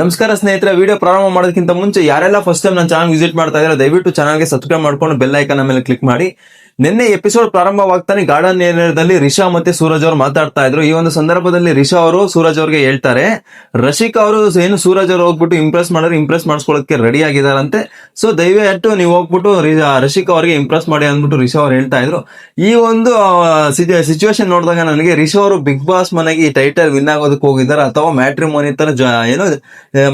ನಮಸ್ಕಾರ ಸ್ನೇಹಿತರೆ, ವಿಡಿಯೋ ಪ್ರಾರಂಭ ಮಾಡೋದಕ್ಕಿಂತ ಮುಂಚೆ ಯಾರೆಲ್ಲ ಫಸ್ಟ್ ಟೈಮ್ ನನ್ನ ಚಾನಲ್ ವಿಸಿಟ್ ಮಾಡ್ತಾ ಇದ್ದಾರೆ, ದಯವಿಟ್ಟು ಚಾನಲ್ಗೆ ಸಬ್ಸ್ಕ್ರೈಬ್ ಮಾಡ್ಕೊಂಡು ಬೆಲ್ ಐಕನ್ ಮೇಲೆ ಕ್ಲಿಕ್ ಮಾಡಿ. ನಿನ್ನೆ ಎಪಿಸೋಡ್ ಪ್ರಾರಂಭವಾಗ್ತಾನೆ ಗಾರ್ಡನ್ ಏರಿಯಾದಲ್ಲಿ ರಿಷಾ ಮತ್ತೆ ಸೂರಜ್ ಅವರು ಮಾತಾಡ್ತಾ ಇದ್ರು. ಈ ಒಂದು ಸಂದರ್ಭದಲ್ಲಿ ರಿಷಾ ಅವರು ಸೂರಜ್ ಅವ್ರಿಗೆ ಹೇಳ್ತಾರೆ, ರಶಿಕ್ ಅವರು ಏನು ಸೂರಜ್ ಅವರು ಹೋಗ್ಬಿಟ್ಟು ಇಂಪ್ರೆಸ್ ಮಾಡಿದ್ರೆ ಇಂಪ್ರೆಸ್ ಮಾಡಿಸ್ಕೊಳ್ಳೋದಕ್ಕೆ ರೆಡಿ ಆಗಿದಾರಂತೆ ಸೊ ದಯವಿಟ್ಟು ನೀವು ಹೋಗ್ಬಿಟ್ಟು ರಶಿಕ್ ಅವರಿಗೆ ಇಂಪ್ರೆಸ್ ಮಾಡಿ ಅಂದ್ಬಿಟ್ಟು ರಿಷಾ ಅವ್ರು ಹೇಳ್ತಾ ಇದ್ರು. ಈ ಒಂದು ಸಿಚುವೇಶನ್ ನೋಡಿದಾಗ ನನಗೆ ರಿಷಾ ಅವರು ಬಿಗ್ ಬಾಸ್ ಮನೆಗೆ ಈ ಟೈಟಲ್ ವಿನ್ ಆಗೋದಕ್ಕೆ ಹೋಗಿದ್ದಾರೆ ಅಥವಾ ಮ್ಯಾಟ್ರಿಮೋನಿ ತರ ಏನು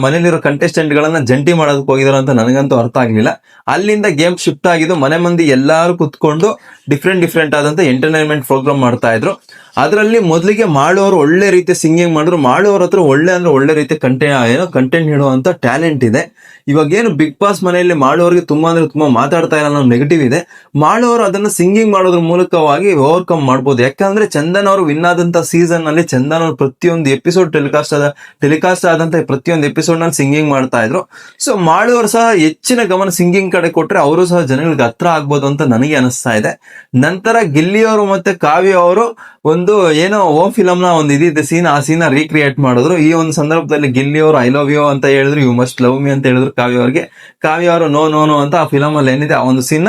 ಮನೇಲಿರೋ ಕಂಟೆಸ್ಟೆಂಟ್ ಗಳನ್ನ ಜಂಟಿ ಮಾಡೋದಕ್ಕೆ ಹೋಗಿದಾರೆ ಅಂತ ನನಗಂತೂ ಅರ್ಥ ಆಗಲಿಲ್ಲ. ಅಲ್ಲಿಂದ ಗೇಮ್ ಶಿಫ್ಟ್ ಆಗಿದ್ದು ಮನೆ ಮಂದಿ ಎಲ್ಲಾರು ಕುತ್ಕೊಂಡು ಡಿಫ್ರೆಂಟ್ ಡಿಫ್ರೆಂಟ್ ಆದಂತ ಎಂಟರ್ಟೈನ್ಮೆಂಟ್ ಪ್ರೋಗ್ರಾಮ್ ಮಾಡ್ತಾ ಇದ್ರು. ಅದರಲ್ಲಿ ಮೊದಲಿಗೆ ಮಾಡುವವರು ಒಳ್ಳೆ ರೀತಿ ಸಿಂಗಿಂಗ್ ಮಾಡಿದ್ರು. ಮಾಡುವವ್ರ ಹತ್ರ ಒಳ್ಳೆ ಅಂದ್ರೆ ಒಳ್ಳೆ ರೀತಿ ಕಂಟೆಂಟ್ ಏನೋ ಕಂಟೆಂಟ್ ನೀಡುವಂತ ಟ್ಯಾಲೆಂಟ್ ಇದೆ. ಇವಾಗ ಏನು ಬಿಗ್ ಬಾಸ್ ಮನೆಯಲ್ಲಿ ಮಾಡುವವರಿಗೆ ತುಂಬಾ ಅಂದ್ರೆ ತುಂಬಾ ಮಾತಾಡ್ತಾ ಇಲ್ಲ ಅನ್ನೋ ನೆಗೆಟಿವ್ ಇದೆ. ಮಾಡುವವರು ಅದನ್ನ ಸಿಂಗಿಂಗ್ ಮಾಡೋದ್ರ ಮೂಲಕವಾಗಿ ಓವರ್ಕಮ್ ಮಾಡ್ಬೋದು. ಯಾಕಂದ್ರೆ ಚಂದನ್ ಅವರು ವಿನ್ ಆದಂತ ಸೀಸನ್ನಲ್ಲಿ ಚಂದನ್ ಅವರು ಪ್ರತಿಯೊಂದು ಎಪಿಸೋಡ್ ಟೆಲಿಕಾಸ್ಟ್ ಆದ ಟೆಲಿಕಾಸ್ಟ್ ಆದಂತ ಪ್ರತಿಯೊಂದು ಎಪಿಸೋಡ್ನಲ್ಲಿ ಸಿಂಗಿಂಗ್ ಮಾಡ್ತಾ ಇದ್ರು. ಸೊ ಮಾಡುವವರು ಸಹ ಹೆಚ್ಚಿನ ಗಮನ ಸಿಂಗಿಂಗ್ ಕಡೆ ಕೊಟ್ರೆ ಅವರು ಸಹ ಜನಗಳಿಗೆ ಹತ್ರ ಆಗ್ಬೋದು ಅಂತ ನನಗೆ ಅನಿಸ್ತಾ ಇದೆ. ನಂತರ ಗಿಲ್ಲಿ ಅವರು ಮತ್ತೆ ಕಾವ್ಯ ಅವರು ಒಂದು ಏನೋ ಓಮ್ ಫಿಲಮ್ನ ಒಂದು ಇದಿದೆ ಸೀನ್ ಆ ಸೀನ್ ರೀಕ್ರಿಯೇಟ್ ಮಾಡಿದ್ರು. ಈ ಒಂದು ಸಂದರ್ಭದಲ್ಲಿ ಗಿಲ್ಲಿ ಅವರು ಐ ಲವ್ ಯು ಅಂತ ಹೇಳಿದ್ರು. ಯು ಮಸ್ಟ್ ಲವ್ ಮಿ ಅಂತ ಹೇಳಿದ್ರು ಕಾವ್ಯ ಅವ್ರಿಗೆ. ಕಾವ್ಯ ಅವರು ನೋ ನೋ ನೋ ಅಂತ ಆ ಫಿಲಮ್ ಅಲ್ಲಿ ಏನಿದೆ, ಆ ಒಂದು ಸೀನ್ನ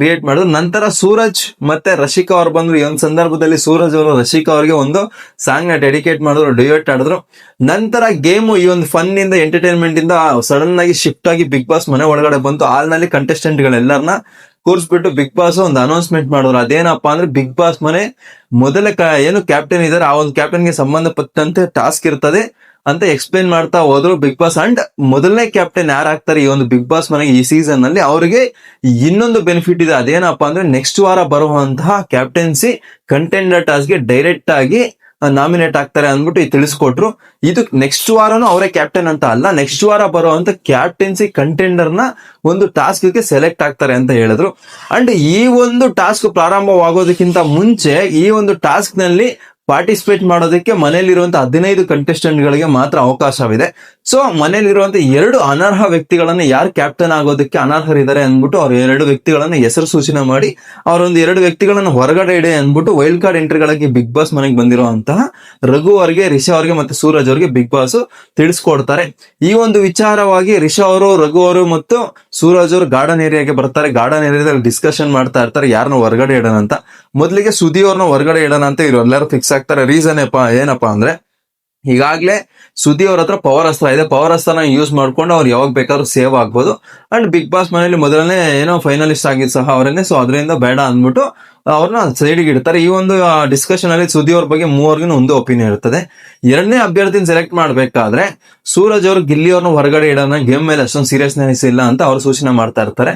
ಕ್ರಿಯೇಟ್ ಮಾಡಿದ್ರು. ನಂತರ ಸೂರಜ್ ಮತ್ತೆ ರಶಿಕಾ ಅವ್ರು ಬಂದ್ರು. ಈ ಒಂದು ಸಂದರ್ಭದಲ್ಲಿ ಸೂರಜ್ ಅವರು ರಶಿಕಾ ಅವ್ರಿಗೆ ಒಂದು ಸಾಂಗ್ನ ಡೆಡಿಕೇಟ್ ಮಾಡಿದ್ರು ಡ್ಯೂಯೇಟ್ ಆಡಿದ್ರು. ನಂತರ ಗೇಮ್ ಈ ಒಂದು ಫನ್ ಇಂದ ಎಂಟರ್ಟೈನ್ಮೆಂಟ್ ಇಂದ ಸಡನ್ ಆಗಿ ಶಿಫ್ಟ್ ಆಗಿ ಬಿಗ್ ಬಾಸ್ ಮನೆ ಒಳಗಡೆ ಬಂತು. ಹಾಲ್ನಲ್ಲಿ ಕಂಟೆಸ್ಟೆಂಟ್ ಗಳೆಲ್ಲರನ್ನ ಕೂರಿಸ್ಬಿಟ್ಟು ಬಿಗ್ ಬಾಸ್ ಒಂದು ಅನೌನ್ಸ್ಮೆಂಟ್ ಮಾಡಿದ್ರು. ಅದೇನಪ್ಪಾ ಅಂದ್ರೆ ಬಿಗ್ ಬಾಸ್ ಮನೆ ಮೊದಲ ಏನು ಕ್ಯಾಪ್ಟನ್ ಇದಾರೆ, ಆ ಒಂದು ಕ್ಯಾಪ್ಟನ್ಗೆ ಸಂಬಂಧಪಟ್ಟಂತೆ ಟಾಸ್ಕ್ ಇರ್ತದೆ. ಅಂತ ಎಕ್ಸ್ಪ್ಲೈನ್ ಮಾಡ್ತಾ ಹೋದ್ರು ಬಿಗ್ ಬಾಸ್ ಅಂಡ್ ಮೊದಲನೇ ಕ್ಯಾಪ್ಟನ್ ಯಾರಾಗ್ತಾರೆ ಈ ಒಂದು ಬಿಗ್ ಬಾಸ್ ಮನೆಗೆ ಈ ಸೀಸನ್ನಲ್ಲಿ ಅವರಿಗೆ ಇನ್ನೊಂದು ಬೆನಿಫಿಟ್ ಇದೆ. ಅದೇನಪ್ಪಾ ಅಂದ್ರೆ ನೆಕ್ಸ್ಟ್ ವಾರ ಬರುವಂತಹ ಕ್ಯಾಪ್ಟನ್ಸಿ ಕಂಟೆಂಡರ್ ಟಾಸ್ಗೆ ಡೈರೆಕ್ಟ್ ಆಗಿ ನಾಮಿನೇಟ್ ಆಗ್ತಾರೆ ಅಂದ್ಬಿಟ್ಟು ತಿಳಿಸ್ಕೊಟ್ರು. ಇದು ನೆಕ್ಸ್ಟ್ ವಾರನು ಅವರೇ ಕ್ಯಾಪ್ಟನ್ ಅಂತ ಅಲ್ಲ ನೆಕ್ಸ್ಟ್ ವಾರ ಬರುವಂತ ಕ್ಯಾಪ್ಟನ್ಸಿ ಕಂಟೆಂಡರ್ನ ಒಂದು ಟಾಸ್ಕ್ಗೆ ಸೆಲೆಕ್ಟ್ ಆಗ್ತಾರೆ ಅಂತ ಹೇಳಿದ್ರು. ಅಂಡ್ ಈ ಒಂದು ಟಾಸ್ಕ್ ಪ್ರಾರಂಭವಾಗೋದಕ್ಕಿಂತ ಮುಂಚೆ ಈ ಒಂದು ಟಾಸ್ಕ್ನಲ್ಲಿ ಪಾರ್ಟಿಸಿಪೇಟ್ ಮಾಡೋದಕ್ಕೆ ಮನೆಯಲ್ಲಿರುವಂತ ಹದಿನೈದು ಕಂಟೆಸ್ಟೆಂಟ್ ಗಳಿಗೆ ಮಾತ್ರ ಅವಕಾಶವಿದೆ. ಸೊ ಮನೆಯಲ್ಲಿರುವಂತ ಎರಡು ಅನರ್ಹ ವ್ಯಕ್ತಿಗಳನ್ನ ಯಾರು ಕ್ಯಾಪ್ಟನ್ ಆಗೋದಕ್ಕೆ ಅನರ್ಹರಿದ್ದಾರೆ ಅಂದ್ಬಿಟ್ಟು ಅವ್ರ ಎರಡು ವ್ಯಕ್ತಿಗಳನ್ನ ಹೆಸರು ಸೂಚನೆ ಮಾಡಿ, ಅವರೊಂದು ಎರಡು ವ್ಯಕ್ತಿಗಳನ್ನ ಹೊರಗಡೆ ಇಡೆ ಅಂದ್ಬಿಟ್ಟು ವೈಲ್ಡ್ ಕಾರ್ಡ್ ಎಂಟ್ರಿಗಳಾಗಿ ಬಿಗ್ ಬಾಸ್ ಮನೆಗೆ ಬಂದಿರುವಂತಹ ರಘು ಅವರಿಗೆ, ರಿಷಾ ಅವರಿಗೆ ಮತ್ತೆ ಸೂರಜ್ ಅವರಿಗೆ ಬಿಗ್ ಬಾಸ್ ತಿಳಿಸ್ಕೊಡ್ತಾರೆ. ಈ ಒಂದು ವಿಚಾರವಾಗಿ ರಿಷಾ ಅವರು, ರಘು ಅವರು ಮತ್ತು ಸೂರಜ್ ಅವರು ಗಾರ್ಡನ್ ಏರಿಯಾಗೆ ಬರ್ತಾರೆ. ಗಾರ್ಡನ್ ಏರಿಯಾದಲ್ಲಿ ಡಿಸ್ಕಷನ್ ಮಾಡ್ತಾ ಇರ್ತಾರೆ. ಯಾರನ್ನ ಹೊರಗಡೆ ಇಡೋಣ ಅಂತ. ಮೊದಲಿಗೆ ಸುದಿ ಅವ್ರನ್ನ ಹೊರಗಡೆ ಇಡೋಣ ಅಂತ ಇವರು ಎಲ್ಲರೂ ಫಿಕ್ಸ್ ಆಗ್ತಾರೆ ರೀಸನ್ ಏನಪ್ಪ ಅಂದ್ರೆ, ಈಗಾಗಲೇ ಸುದಿ ಅವ್ರ ಹತ್ರ ಪವರ್ ಅಸ್ತ್ರ ಇದೆ. ಪವರ್ ಅಸ್ತ್ರನ ಯೂಸ್ ಮಾಡ್ಕೊಂಡು ಅವ್ರು ಯಾವಾಗ ಬೇಕಾದ್ರೂ ಸೇವ್ ಆಗ್ಬೋದು. ಅಂಡ್ ಬಿಗ್ ಬಾಸ್ ಮನೆಯಲ್ಲಿ ಮೊದಲನೇ ಏನೋ ಫೈನಲಿಸ್ಟ್ ಆಗಿದ್ದು ಸಹ ಅವರೇನೆ. ಸೊ ಅದರಿಂದ ಬೇಡ ಅಂದ್ಬಿಟ್ಟು, ಅವ್ರನ್ನ ಸೈಡ್ಗೆ ಇಡ್ತಾರೆ. ಈ ಒಂದು ಡಿಸ್ಕಷನ್ ಅಲ್ಲಿ ಸುದಿ ಅವ್ರ ಬಗ್ಗೆ ಮೂವರ್ಗಿನ ಒಂದು ಒಪಿನಿಯನ್ ಇರ್ತದೆ. ಎರಡನೇ ಅಭ್ಯರ್ಥಿನ ಸೆಲೆಕ್ಟ್ ಮಾಡ್ಬೇಕಾದ್ರೆ, ಸೂರಜ್ ಅವರು ಗಿಲ್ಲಿ ಅವ್ರನ್ನ ಹೊರಗಡೆ ಇಡೋಣ ಗೇಮ್ ಮೇಲೆ ಅಷ್ಟೊಂದು ಸೀರಿಯಸ್ನೆಸ್ ಇಲ್ಲ ಅಂತ ಅವ್ರು ಸೂಚನೆ ಮಾಡ್ತಾ ಇರ್ತಾರೆ.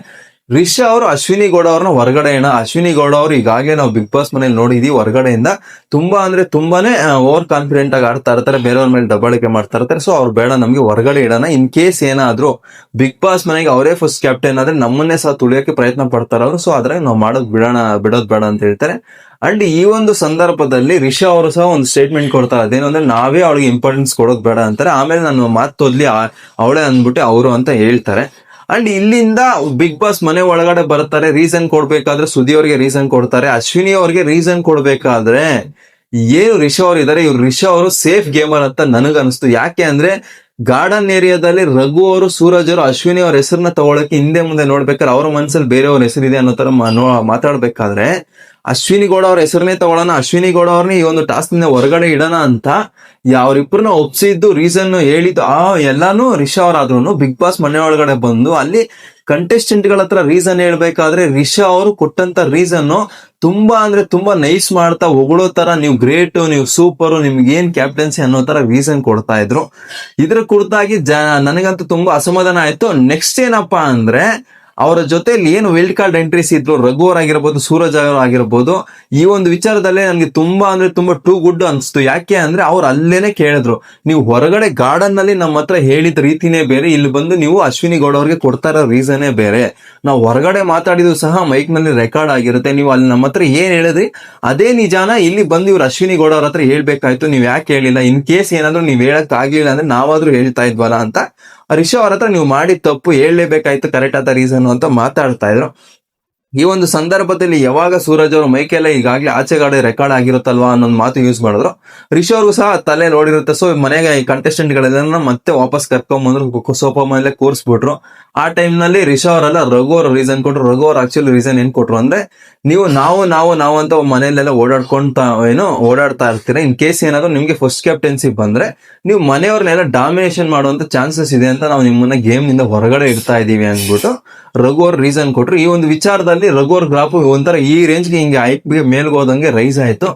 ರಿಷಾ ಅವರು ಅಶ್ವಿನಿ ಗೌಡ ಅವ್ರನ್ನ ಹೊರಗಡೆ ಏನ ಅಶ್ವಿನಿ ಗೌಡ ಅವರು ಈಗಾಗಲೇ ನಾವು ಬಿಗ್ ಬಾಸ್ ಮನೇಲಿ ನೋಡಿದೀವಿ, ಹೊರಗಡೆಯಿಂದ ತುಂಬಾ ಅಂದ್ರೆ ತುಂಬಾನೇ ಓವರ್ ಕಾನ್ಫಿಡೆಂಟ್ ಆಗಿ ಆಡ್ತಾ ಇರ್ತಾರೆ, ಬೇರೆಯವ್ರ ಮೇಲೆ ದಬ್ಬಾಳಿಕೆ ಮಾಡ್ತಾ ಇರ್ತಾರೆ. ಸೊ ಅವ್ರು ಬೇಡ, ನಮ್ಗೆ ಹೊರಗಡೆ ಇಡೋಣ. ಇನ್ ಕೇಸ್ ಏನಾದ್ರು ಬಿಗ್ ಬಾಸ್ ಮನೆಗೆ ಅವರೇ ಫಸ್ಟ್ ಕ್ಯಾಪ್ಟನ್ ಆದ್ರೆ ನಮ್ಮನ್ನೇ ಸಹ ತುಳಿಯೋಕೆ ಪ್ರಯತ್ನ ಪಡ್ತಾರೆ ಅವರು. ಸೊ ಅದ್ರಾಗ ನಾವು ಮಾಡೋದ್ ಬಿಡೋಣ, ಬಿಡೋದು ಬೇಡ ಅಂತ ಹೇಳ್ತಾರೆ. ಅಂಡ್ ಈ ಒಂದು ಸಂದರ್ಭದಲ್ಲಿ ರಿಷಾ ಅವರು ಸಹ ಒಂದು ಸ್ಟೇಟ್ಮೆಂಟ್ ಕೊಡ್ತಾರೆ. ಅದೇನಂದ್ರೆ ನಾವೇ ಅವಳಿಗೆ ಇಂಪಾರ್ಟೆನ್ಸ್ ಕೊಡೋದು ಬೇಡ ಅಂತಾರೆ. ಆಮೇಲೆ ನಾನು ಮಾತು ತೊದ್ಲಿ ಅವಳೇ ಅಂದ್ಬಿಟ್ಟು ಅವರು ಅಂತ ಹೇಳ್ತಾರೆ. ಅಂಡ್ ಇಲ್ಲಿಂದ ಬಿಗ್ ಬಾಸ್ ಮನೆ ಒಳಗಡೆ ಬರ್ತಾರೆ ರೀಸನ್ ಕೊಡ್ಬೇಕಾದ್ರೆ ಸುದಿ ಅವ್ರಿಗೆ ರೀಸನ್ ಕೊಡ್ತಾರೆ, ಅಶ್ವಿನಿ ಅವ್ರಿಗೆ ರೀಸನ್ ಕೊಡ್ಬೇಕಾದ್ರೆ ಏನು ರಿಷಾ ಅವ್ರು ಇದಾರೆ, ಇವ್ರು ರಿಷಾ ಅವರು ಸೇಫ್ ಗೇಮರ್ ಅಂತ ನನಗ ಅನಿಸ್ತು ಯಾಕೆ ಅಂದ್ರೆ ಗಾರ್ಡನ್ ಏರಿಯಾದಲ್ಲಿ ರಘು ಅವರು, ಸೂರಜ್ ಅವರು, ಅಶ್ವಿನಿ ಅವ್ರ ಹೆಸರನ್ನ ತಗೊಳಕ್ಕೆ ಹಿಂದೆ ಮುಂದೆ ನೋಡ್ಬೇಕಾದ್ರೆ ಅವ್ರ ಮನಸ್ಸಲ್ಲಿ ಬೇರೆಯವ್ರ ಹೆಸರಿದೆ ಅನ್ನೋ ತರ ಮಾತಾಡ್ಬೇಕಾದ್ರೆ ಅಶ್ವಿನಿ ಗೌಡ ಅವ್ರ ಹೆಸರನ್ನೇ ತಗೊಳ್ಳೋಣ. ಅಶ್ವಿನಿ ಗೌಡ ಅವ್ರನ್ನ ಈ ಒಂದು ಟಾಸ್ಕ್ನಿಂದ ಹೊರಗಡೆ ಇಡೋಣ ಅಂತ ಯಾವ್ರಿಬ್ರನ್ನ ಒಪ್ಸಿದ್ದು ರೀಸನ್ ಹೇಳಿದ್ದು, ಆ ಎಲ್ಲಾನು ರಿಷಾ ಅವರಾದ್ರೂ ಬಿಗ್ ಬಾಸ್ ಮನೆ ಒಳಗಡೆ ಬಂದು ಅಲ್ಲಿ ಕಂಟೆಸ್ಟೆಂಟ್ಗಳ ಹತ್ರ ರೀಸನ್ ಹೇಳ್ಬೇಕಾದ್ರೆ ರಿಷಾ ಅವರು ಕೊಟ್ಟಂತ ರೀಸನ್ ತುಂಬಾ ಅಂದ್ರೆ ತುಂಬಾ ನೈಸ್ ಮಾಡ್ತಾ ಹೊಗಳೋ ತರ, ನೀವು ಗ್ರೇಟ್ ನೀವು ಸೂಪರ್ ನಿಮ್ಗೆ ಏನ್ ಕ್ಯಾಪ್ಟನ್ಸಿ ಅನ್ನೋ ತರ ರೀಸನ್ ಕೊಡ್ತಾ ಇದ್ರು. ಇದ್ರ ಕುರಿತಾಗಿ ಜ, ನನಗಂತೂ ತುಂಬಾ ಅಸಮಾಧಾನ ಆಯ್ತು. ನೆಕ್ಸ್ಟ್ ಏನಪ್ಪಾ ಅಂದ್ರೆ ಅವರ ಜೊತೆಯಲ್ಲಿ ಏನು ವೈಲ್ಡ್ ಕಾರ್ಡ್ ಎಂಟ್ರೀಸ್ ಇದ್ರು, ರಘುವರ್ ಆಗಿರ್ಬೋದು, ಸೂರಜ್ ಅವ್ರು ಆಗಿರ್ಬೋದು, ಈ ಒಂದು ವಿಚಾರದಲ್ಲೇ ನನಗೆ ತುಂಬಾ ಅಂದ್ರೆ ತುಂಬಾ ಟೂ ಗುಡ್ ಅನ್ಸ್ತು. ಯಾಕೆ ಅಂದ್ರೆ ಅವ್ರು ಅಲ್ಲೇನೆ ಕೇಳಿದ್ರು, ನೀವು ಹೊರಗಡೆ ಗಾರ್ಡನ್ನಲ್ಲಿ ನಮ್ಮ ಹತ್ರ ಹೇಳಿದ ರೀತಿನೇ ಬೇರೆ, ಇಲ್ಲಿ ಬಂದು ನೀವು ಅಶ್ವಿನಿ ಗೌಡ ಅವ್ರಿಗೆ ಕೊಡ್ತಾ ಇರೋ ರೀಸನೇ ಬೇರೆ. ನಾವು ಹೊರಗಡೆ ಮಾತಾಡಿದ್ರು ಸಹ ಮೈಕ್ನಲ್ಲಿ ರೆಕಾರ್ಡ್ ಆಗಿರುತ್ತೆ. ನೀವು ಅಲ್ಲಿ ನಮ್ಮ ಹತ್ರ ಏನ್ ಹೇಳಿದ್ರಿ, ಅದೇ ನಿಜಾನ ಇಲ್ಲಿ ಬಂದು ಇವ್ರು ಅಶ್ವಿನಿ ಗೌಡ ಅವ್ರ ಹತ್ರ ಹೇಳ್ಬೇಕಾಯ್ತು. ನೀವು ಯಾಕೆ ಹೇಳಿಲ್ಲ? ಇನ್ ಕೇಸ್ ಏನಾದ್ರು ನೀವು ಹೇಳಕ್ ಆಗ್ಲಿಲ್ಲ ಅಂದ್ರೆ ನಾವಾದ್ರೂ ಹೇಳ್ತಾ ಇದ್ವಲ್ಲ ಅಂತ ರಿಷಾ ಅವ್ರ ಹತ್ರ ನೀವು ಮಾಡಿದ ತಪ್ಪು ಹೇಳಲೇಬೇಕಾಯ್ತು ಕರೆಕ್ಟ್ ಆದ ರೀಸನ್ ಅಂತ ಮಾತಾಡ್ತಾ ಇದ್ರು. ಈ ಒಂದು ಸಂದರ್ಭದಲ್ಲಿ ಯಾವಾಗ ಸೂರಜ್ ಅವರು ಮೈಕೆಲ್ಲ ಈಗಾಗಲೇ ಆಚೆಗಡೆ ರೆಕಾರ್ಡ್ ಆಗಿರುತ್ತಲ್ವಾ ಅನ್ನೊಂದು ಮಾತು ಯೂಸ್ ಮಾಡಿದ್ರು. ರಿಷಿ ಅವ್ರಿಗೂ ಸಹ ತಲೆ ನೋಡಿರುತ್ತೆ. ಸೊ ಮನೆಗೆ ಕಂಟೆಸ್ಟೆಂಟ್ ಗಳೆಲ್ಲ ಮತ್ತೆ ವಾಪಸ್ ಕರ್ಕೊಂಬಂದ್ರು ಸೋಫಾ ಮೇಲೆ ಕೂರಿಸ್ಬಿಟ್ರು. ಆ ಟೈಮ್ನಲ್ಲಿ ರಿಷಾ ಅವರೆಲ್ಲ ರಘು ಅವ್ರ ರೀಸನ್ ಕೊಟ್ರು. ರಘು ಅವ್ರ ಆಕ್ಚುಲಿ ರೀಸನ್ ಏನ್ ಕೊಟ್ರು ಅಂದ್ರೆ, ನೀವು ನಾವು ನಾವು ನಾವು ಅಂತ ಮನೆಯಲ್ಲೆಲ್ಲ ಓಡಾಡ್ಕೊಂತ ಏನು, ಓಡಾಡ್ತಾ ಇರ್ತೀರಾ? ಇನ್ ಕೇಸ್ ಏನಾದ್ರು ನಿಮ್ಗೆ ಫಸ್ಟ್ ಕ್ಯಾಪ್ಟೆನ್ಸಿ ಬಂದ್ರೆ, ನೀವು ಮನೆಯವ್ರನ್ನೆಲ್ಲ ಡಾಮಿನೇಷನ್ ಮಾಡುವಂತ ಚಾನ್ಸಸ್ ಇದೆ ಅಂತ ನಾವು ನಿಮ್ಮನ್ನ ಗೇಮ್ನಿಂದ ಹೊರಗಡೆ ಇಡ್ತಾ ಇದೀವಿ ಅಂದ್ಬಿಟ್ಟು ರಘು ಅವ್ರ ರೀಸನ್ ಕೊಟ್ರು. ಈ ಒಂದು ವಿಚಾರದಲ್ಲಿ ರಘು ರಘುವರ್ ಗ್ರಾಫ್ ಒಂಥರ ಈ ರೇಂಜ್ಗೆ ಹಿಂಗೆ ಐಪ್ಗೆ ಮೇಲ್ಗೋದಂಗೆ ರೈಸ್ ಆಯಿತು.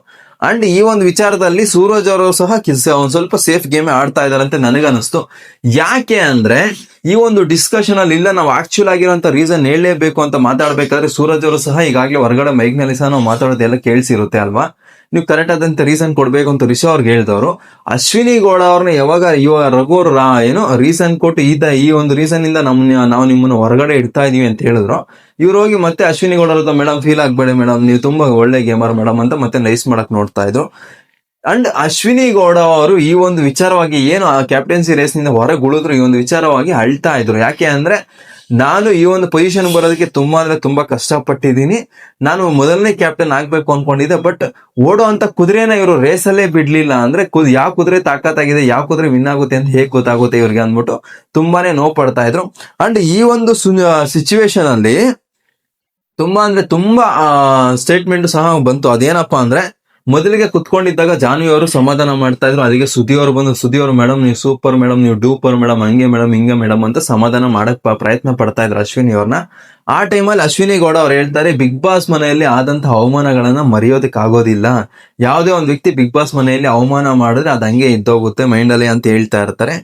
ಅಂಡ್ ಈ ಒಂದು ವಿಚಾರದಲ್ಲಿ ಸೂರಜ್ ಅವರು ಸಹ ಒಂದ್ ಸ್ವಲ್ಪ ಸೇಫ್ ಗೇಮ್ ಆಡ್ತಾ ಇದ್ದಾರೆ ಅಂತ ನನಗನ್ನಿಸ್ತು. ಯಾಕೆ ಅಂದ್ರೆ ಈ ಒಂದು ಡಿಸ್ಕಷನ್ ಅಲ್ಲಿ ಇಲ್ಲ, ನಾವು ಆಕ್ಚುಲ್ ಆಗಿರೋಂತ ರೀಸನ್ ಹೇಳಲೇಬೇಕು ಅಂತ ಮಾತಾಡ್ಬೇಕಾದ್ರೆ ಸೂರಜ್ ಅವರು ಸಹ ಈಗಾಗಲೇ ಹೊರಗಡೆ ಮೈಕ್ನಲ್ಲಿ ಸಹ ನಾವು ಮಾತಾಡೋದೆಲ್ಲ ಕೇಳಿಸಿರುತ್ತೆ ಅಲ್ವಾ? ನೀವು ಕರೆಕ್ಟ್ ಆದಂತ ರೀಸನ್ ಕೊಡ್ಬೇಕು ಅಂತ ರಿಷಾ ಅವ್ರಿಗೆ ಹೇಳಿದವರು, ಅಶ್ವಿನಿ ಗೌಡ ಅವ್ರನ್ನ ಯಾವಾಗ ಇವಾಗ ರಘು ಅವರು ಏನು ರೀಸನ್ ಕೊಟ್ಟು ಈ ತ- ಈ ಒಂದು ರೀಸನ್ ಇಂದ ನಮ್ ನಾವು ನಿಮ್ಮನ್ನ ಹೊರಗಡೆ ಇಡ್ತಾ ಇದೀವಿ ಅಂತ ಹೇಳಿದ್ರು. ಇವ್ರು ಹೋಗಿ ಮತ್ತೆ ಅಶ್ವಿನಿ ಗೌಡ ಹತ್ರ ಮೇಡಮ್ ಫೀಲ್ ಆಗ್ಬೇಡಿ ಮೇಡಮ್ ನೀವು ತುಂಬಾ ಒಳ್ಳೆ ಗೇಮರ್ ಮೇಡಮ್ ಅಂತ ಮತ್ತೆ ನೈಸ್ ಮಾಡಕ್ ನೋಡ್ತಾ ಇದ್ರು. ಅಂಡ್ ಅಶ್ವಿನಿ ಗೌಡ ಅವರು ಈ ಒಂದು ವಿಚಾರವಾಗಿ ಏನು ಆ ಕ್ಯಾಪ್ಟನ್ಸಿ ರೇಸ್ನಿಂದ ಹೊರಗೆ ಉಳಿದ್ರು ಈ ಒಂದು ವಿಚಾರವಾಗಿ ಅಳ್ತಾ ಇದ್ರು. ಯಾಕೆ ಅಂದ್ರೆ ನಾನು ಈ ಒಂದು ಪೊಸಿಷನ್ ಬರೋದಕ್ಕೆ ತುಂಬಾ ಅಂದ್ರೆ ತುಂಬಾ ಕಷ್ಟಪಟ್ಟಿದ್ದೀನಿ. ನಾನು ಮೊದಲನೇ ಕ್ಯಾಪ್ಟನ್ ಆಗ್ಬೇಕು ಅನ್ಕೊಂಡಿದ್ದೆ ಬಟ್ ಓಡೋ ಅಂತ ಕುದುರೆನ ಇವರು ರೇಸಲ್ಲೇ ಬಿಡ್ಲಿಲ್ಲ ಅಂದ್ರೆ ಯಾವ ಕುದುರೆ ತಾಕತ್ತಾಗಿದೆ, ಯಾವ ಕುದುರೆ ವಿನ್ ಆಗುತ್ತೆ ಅಂತ ಹೇಗೆ ಗೊತ್ತಾಗುತ್ತೆ ಇವ್ರಿಗೆ ಅಂದ್ಬಿಟ್ಟು ತುಂಬಾನೇ ನೋವು ಪಡ್ತಾ ಇದ್ರು. ಅಂಡ್ ಈ ಒಂದು ಸಿಚುವೇಶನ್ ಅಲ್ಲಿ ತುಂಬಾ ಅಂದ್ರೆ ತುಂಬಾ ಸ್ಟೇಟ್ಮೆಂಟ್ ಸಹ ಬಂತು. ಅದೇನಪ್ಪಾ ಅಂದ್ರೆ ಮೊದಲಿಗೆ ಕುತ್ಕೊಂಡಿದ್ದಾಗ ಜಾನ್ವಿ ಅವರು ಸಮಾಧಾನ ಮಾಡ್ತಾ ಇದ್ರು. ಅದಕ್ಕೆ ಸುದಿ ಅವರು ಬಂದು ಸುದಿ ಅವರು ಮೇಡಮ್ ನೀವು ಸೂಪರ್ ಮೇಡಮ್ ನೀವು ಡೂಪರ್ ಮೇಡಮ್ ಹಂಗೆ ಮೇಡಮ್ ಹಿಂಗೆ ಮೇಡಮ್ ಅಂತ ಸಮಾಧಾನ ಮಾಡಕ್ ಪ್ರಯತ್ನ ಪಡ್ತಾ ಇದ್ರು ಅಶ್ವಿನಿ ಅವ್ರನ್ನ. ಆ ಟೈಮಲ್ಲಿ ಅಶ್ವಿನಿ ಗೌಡ ಅವ್ರು ಹೇಳ್ತಾರೆ, ಬಿಗ್ ಬಾಸ್ ಮನೆಯಲ್ಲಿ ಆದಂತಹ ಅವಮಾನಗಳನ್ನ ಮರೆಯೋದಕ್ಕೆ ಆಗೋದಿಲ್ಲ. ಯಾವುದೇ ಒಂದು ವ್ಯಕ್ತಿ ಬಿಗ್ ಬಾಸ್ ಮನೆಯಲ್ಲಿ ಅವಮಾನ ಮಾಡಿದ್ರೆ ಅದು ಹಂಗೆ ಇದ್ದೋಗುತ್ತೆ ಮೈಂಡಲ್ಲಿ ಅಂತ ಹೇಳ್ತಾ ಇರ್ತಾರೆ.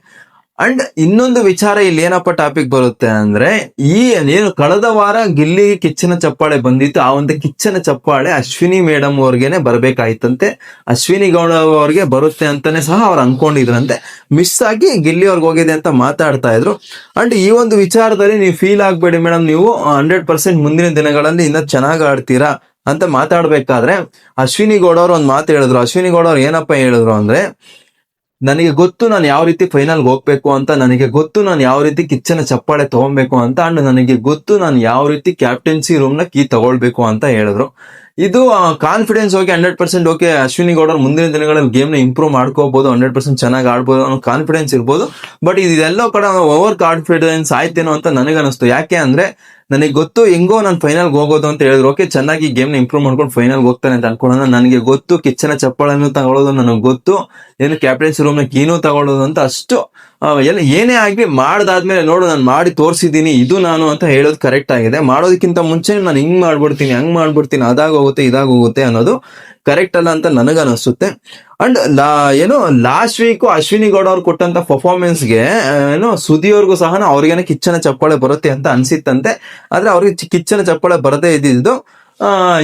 ಅಂಡ್ ಇನ್ನೊಂದು ವಿಚಾರ ಇಲ್ಲಿ ಏನಪ್ಪ ಟಾಪಿಕ್ ಬರುತ್ತೆ ಅಂದ್ರೆ, ಈ ಏನು ಕಳೆದ ವಾರ ಗಿಲ್ಲಿ ಕಿಚ್ಚನ ಚಪ್ಪಾಳೆ ಬಂದಿತ್ತು. ಆ ಒಂದು ಕಿಚ್ಚನ ಚಪ್ಪಾಳೆ ಅಶ್ವಿನಿ ಮೇಡಮ್ ಅವ್ರಿಗೆನೆ ಬರಬೇಕಾಯ್ತಂತೆ. ಅಶ್ವಿನಿ ಗೌಡ ಅವ್ರಿಗೆ ಬರುತ್ತೆ ಅಂತಾನೆ ಸಹ ಅವ್ರು ಅನ್ಕೊಂಡಿದ್ರಂತೆ. ಮಿಸ್ ಆಗಿ ಗಿಲ್ಲಿ ಅವ್ರಿಗೆ ಹೋಗಿದೆ ಅಂತ ಮಾತಾಡ್ತಾ ಇದ್ರು. ಅಂಡ್ ಈ ಒಂದು ವಿಚಾರದಲ್ಲಿ ನೀವು ಫೀಲ್ ಆಗ್ಬೇಡಿ ಮೇಡಮ್, ನೀವು ಹಂಡ್ರೆಡ್ ಪರ್ಸೆಂಟ್ ಮುಂದಿನ ದಿನಗಳಲ್ಲಿ ಇನ್ನ ಚೆನ್ನಾಗಿ ಆಡ್ತೀರಾ ಅಂತ ಮಾತಾಡ್ಬೇಕಾದ್ರೆ, ಅಶ್ವಿನಿ ಗೌಡ ಅವ್ರು ಒಂದು ಮಾತು ಹೇಳಿದ್ರು. ಅಶ್ವಿನಿ ಗೌಡ ಅವ್ರು ಏನಪ್ಪ ಹೇಳಿದ್ರು ಅಂದ್ರೆ ನನಗೆ ಗೊತ್ತು ನಾನು ಯಾವ ರೀತಿ ಫೈನಲ್ಗೆ ಹೋಗ್ಬೇಕು ಅಂತ, ನನಗೆ ಗೊತ್ತು ನಾನು ಯಾವ ರೀತಿ ಕಿಚ್ಚನ ಚಪ್ಪಾಳೆ ತಗೊಬೇಕು ಅಂತ ಅಂಡ್ ನನಗೆ ಗೊತ್ತು ನಾನು ಯಾವ ರೀತಿ ಕ್ಯಾಪ್ಟನ್ಸಿ ನ ಕೀ ತಗೊಳ್ಬೇಕು ಅಂತ ಹೇಳಿದ್ರು. ಇದು ಕಾನ್ಫಿಡೆನ್ಸ್ ಹೋಗಿ hundred percent okay Ashwini Gowdar ಮುಂದಿನ ದಿನಗಳಲ್ಲಿ ಗೇಮ್ನ ಇಂಪ್ರೂವ್ ಮಾಡ್ಕೋಬಹುದು ಹಂಡ್ರೆಡ್ ಪರ್ಸೆಂಟ್ ಚೆನ್ನಾಗಿ ಆಡ್ಬೋದು ಅನ್ನೋ ಕಾನ್ಫಿಡೆನ್ಸ್ ಇರ್ಬೋದು. ಬಟ್ ಇದೆಲ್ಲೋ ಕಡೆ ಓವರ್ ಕಾನ್ಫಿಡೆನ್ಸ್ ಆಯ್ತೇನೋ ಅಂತ ನನಗನ್ನಿಸ್ತು. ಯಾಕೆ ಅಂದ್ರೆ ನನಗೆ ಗೊತ್ತು ಹೆಂಗೋ ನಾನು ಫೈನಲ್ಗೆ ಹೋಗೋದು ಅಂತ ಹೇಳಿದ್ರು. ಓಕೆ ಚೆನ್ನಾಗಿ ಗೇಮ್ನ ಇಂಪ್ರೂವ್ ಮಾಡ್ಕೊಂಡು ಫೈನಲ್ಗೆ ಹೋಗ್ತಾನೆ ಅಂತ ಅನ್ಕೊಳ್ಳೋಣ ನನಗೆ ಗೊತ್ತು ಕಿಚ್ಚನ ಚಪ್ಪಳನ್ನು ತಗೊಳ್ಳೋದು ನನಗೆ ಗೊತ್ತು, ಏನು ಕ್ಯಾಪ್ಟನ್ಸಿ ರೂಮ್ನ ಕೀನು ತಗೊಳ್ಳೋದು ಅಂತ ಅಷ್ಟು ಎಲ್ಲ ಏನೇ ಆಗಲಿ ಮಾಡ್ದಾದ್ಮೇಲೆ ನೋಡು, ನಾನು ಮಾಡಿ ತೋರಿಸಿದ್ದೀನಿ, ಇದು ನಾನು ಅಂತ ಹೇಳೋದು ಕರೆಕ್ಟ್ ಆಗಿದೆ. ಮಾಡೋದಕ್ಕಿಂತ ಮುಂಚೆ ನಾನು ಹಿಂಗೆ ಮಾಡ್ಬಿಡ್ತೀನಿ, ಹಂಗ್ ಮಾಡ್ಬಿಡ್ತೀನಿ, ಅದಾಗ ಹೋಗುತ್ತೆ, ಇದಾಗ ಹೋಗುತ್ತೆ ಅನ್ನೋದು ಕರೆಕ್ಟ್ ಅಲ್ಲ ಅಂತ ನನಗನ್ನಿಸುತ್ತೆ. ಅಂಡ್ ಲಾ, ಏನು ಲಾಸ್ಟ್ ವೀಕ್ ಅಶ್ವಿನಿ ಗೌಡ ಅವ್ರು ಕೊಟ್ಟಂತ ಪರ್ಫಾರ್ಮೆನ್ಸ್ಗೆ ಏನು, ಸುದಿ ಅವ್ರಿಗೂ ಸಹ ಅವ್ರಿಗೇನೆ ಕಿಚ್ಚನ ಚಪ್ಪಾಳೆ ಬರುತ್ತೆ ಅಂತ ಅನ್ಸಿತ್ತಂತೆ. ಆದ್ರೆ ಅವ್ರಿಗೆ ಕಿಚ್ಚನ ಚಪ್ಪಾಳೆ ಬರದೇ ಇದ್ದಿದ್ದು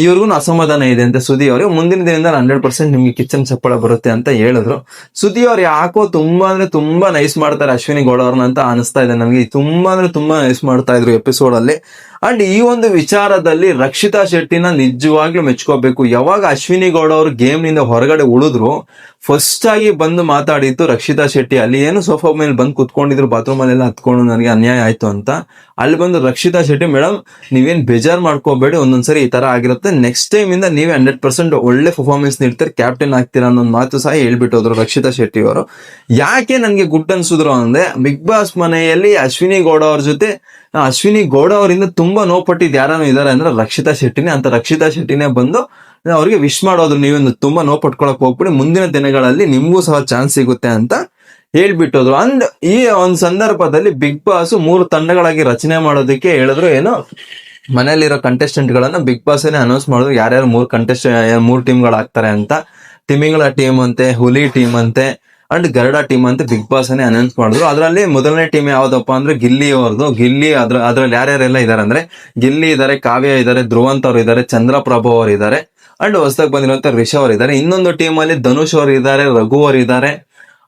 ಇವ್ರಿಗೂ ಅಸಮಾಧಾನ ಇದೆ ಅಂತ ಸುದಿ ಅವರು. ಮುಂದಿನ ದಿನದಿಂದ ಹಂಡ್ರೆಡ್ ಪರ್ಸೆಂಟ್ ನಿಮ್ಗೆ ಕಿಚನ್ ಚಪ್ಪಳ ಬರುತ್ತೆ ಅಂತ ಹೇಳಿದ್ರು. ಸುದಿ ಅವ್ರು ಯಾಕೋ ತುಂಬಾ ಅಂದ್ರೆ ತುಂಬಾ ನೈಸ್ ಮಾಡ್ತಾರೆ ಅಶ್ವಿನಿ ಗೌಡ ಅವ್ರನ್ನ ಅಂತ ಅನಿಸ್ತಾ ಇದೆ ನನಗೆ ತುಂಬಾ ಅಂದ್ರೆ ತುಂಬಾ ನೈಸ್ ಮಾಡ್ತಾ ಇದ್ರು ಎಪಿಸೋಡ್ ಅಲ್ಲಿ. ಅಂಡ್ ಈ ಒಂದು ವಿಚಾರದಲ್ಲಿ ರಕ್ಷಿತಾ ಶೆಟ್ಟಿನ ನಿಜವಾಗ್ಲೂ ಮೆಚ್ಕೋಬೇಕು. ಯಾವಾಗ ಅಶ್ವಿನಿ ಗೌಡ ಅವರು ಗೇಮ್ನಿಂದ ಹೊರಗಡೆ ಉಳಿದ್ರು ಫಸ್ಟ್ ಆಗಿ ಬಂದು ಮಾತಾಡಿತ್ತು ರಕ್ಷಿತಾ ಶೆಟ್ಟಿ. ಅಲ್ಲಿ ಏನು ಸೋಫಾ ಮೇಲೆ ಬಂದು ಕುತ್ಕೊಂಡಿದ್ರು ಬಾತ್ರೂಮ್ ಅಲ್ಲೆಲ್ಲ ಹತ್ಕೊಂಡು ನನಗೆ ಅನ್ಯಾಯ ಆಯ್ತು ಅಂತ. ಅಲ್ಲಿ ಬಂದು ರಕ್ಷಿತಾ ಶೆಟ್ಟಿ ಮೇಡಮ್ ನೀವೇನ್ ಬೇಜಾರ್ ಮಾಡ್ಕೋಬೇಡಿ. ಒಂದೊಂದ್ಸರಿ ಈ ತರ ಆಗಿರುತ್ತೆ. ನೆಕ್ಸ್ಟ್ ಟೈಮ್ ಇಂದ ನೀವೇ ಹಂಡ್ರೆಡ್ ಪರ್ಸೆಂಟ್ ಒಳ್ಳೆ ಪರ್ಫಾರ್ಮೆನ್ಸ್ ನೀಡ್ತಾರೆ ಕ್ಯಾಪ್ಟನ್ ಆಗ್ತೀರಾ ಅನ್ನೋ ಮಾತು ಸಹ ಹೇಳ್ಬಿಟ್ಟು ಹೋದ್ರು ರಕ್ಷಿತಾ ಶೆಟ್ಟಿ ಅವರು. ಯಾಕೆ ನನಗೆ ಗುಡ್ ಅನ್ಸಿದ್ರು ಅಂದ್ರೆ, ಬಿಗ್ ಬಾಸ್ ಮನೆಯಲ್ಲಿ ಅಶ್ವಿನಿ ಗೌಡ ಅವ್ರ ಜೊತೆ ಅಶ್ವಿನಿ ಗೌಡ ಅವರಿಂದ ತುಂಬಾ ನೋಪಟ್ಟಿದ್ ಯಾರನ್ನು ಇದಾರೆ ಅಂದ್ರೆ ರಕ್ಷಿತಾ ಶೆಟ್ಟಿನೇ. ಅಂತ ರಕ್ಷಿತಾ ಶೆಟ್ಟಿನೇ ಬಂದು, ಅವ್ರಿಗೆ ವಿಶ್ ಮಾಡೋದ್ರು ನೀವೊಂದು ತುಂಬಾ ನೋವು ಪಟ್ಕೊಳಕ್ ಹೋಗ್ಬಿಡಿ. ಮುಂದಿನ ದಿನಗಳಲ್ಲಿ ನಿಮ್ಗೂ ಸಹ ಚಾನ್ಸ್ ಸಿಗುತ್ತೆ ಅಂತ ಹೇಳ್ಬಿಟ್ಟೋದ್ರು. ಅಂಡ್ ಈ ಒಂದು ಸಂದರ್ಭದಲ್ಲಿ ಬಿಗ್ ಬಾಸ್ ಮೂರು ತಂಡಗಳಾಗಿ ರಚನೆ ಮಾಡೋದಕ್ಕೆ ಹೇಳಿದ್ರು. ಏನೋ? ಮನೆಯಲ್ಲಿರೋ ಕಂಟೆಸ್ಟೆಂಟ್ ಗಳನ್ನ ಬಿಗ್ ಬಾಸ್ ಅನೌನ್ಸ್ ಮಾಡಿದ್ರು, ಯಾರ್ಯಾರು ಮೂರ್ ಕಂಟೆಸ್ಟ್ ಮೂರ್ ಟೀಮ್ ಗಳಾಗ್ತಾರೆ ಅಂತ ತಿಮಿಂಗಳ ಟೀಮ್ ಅಂತೆ, ಹುಲಿ ಟೀಮ್ ಅಂತೆ ಅಂಡ್ ಗರಡ ಟೀಮ್ ಅಂತ ಬಿಗ್ ಬಾಸ್ ಅನ್ನೇ ಅನೌನ್ಸ್ ಮಾಡಿದ್ರು. ಅದರಲ್ಲಿ ಮೊದಲನೇ ಟೀಮ್ ಯಾವ್ದಪ್ಪ ಅಂದ್ರೆ ಗಿಲ್ಲಿ ಅವ್ರದ್ದು ಗಿಲ್ಲಿ ಅದ್ರ, ಅದ್ರಲ್ಲಿ ಯಾರ್ಯಾರೆಲ್ಲ ಇದಾರೆ ಅಂದ್ರೆ ಗಿಲ್ಲಿ ಇದಾರೆ, ಕಾವ್ಯ ಇದಾರೆ, ಧ್ರುವಂತ್ ಅವ್ರು ಇದಾರೆ, ಚಂದ್ರಪ್ರಭು ಅವರು ಇದಾರೆ ಅಂಡ್ ಹೊಸದಾಗಿ ಬಂದಿರುವಂತ ರಿಷ ಅವರು ಇದಾರೆ. ಇನ್ನೊಂದು ಟೀಮ್ ಅಲ್ಲಿ ಧನುಷ್ ಅವರು ಇದಾರೆ, ರಘು ಅವರು ಇದಾರೆ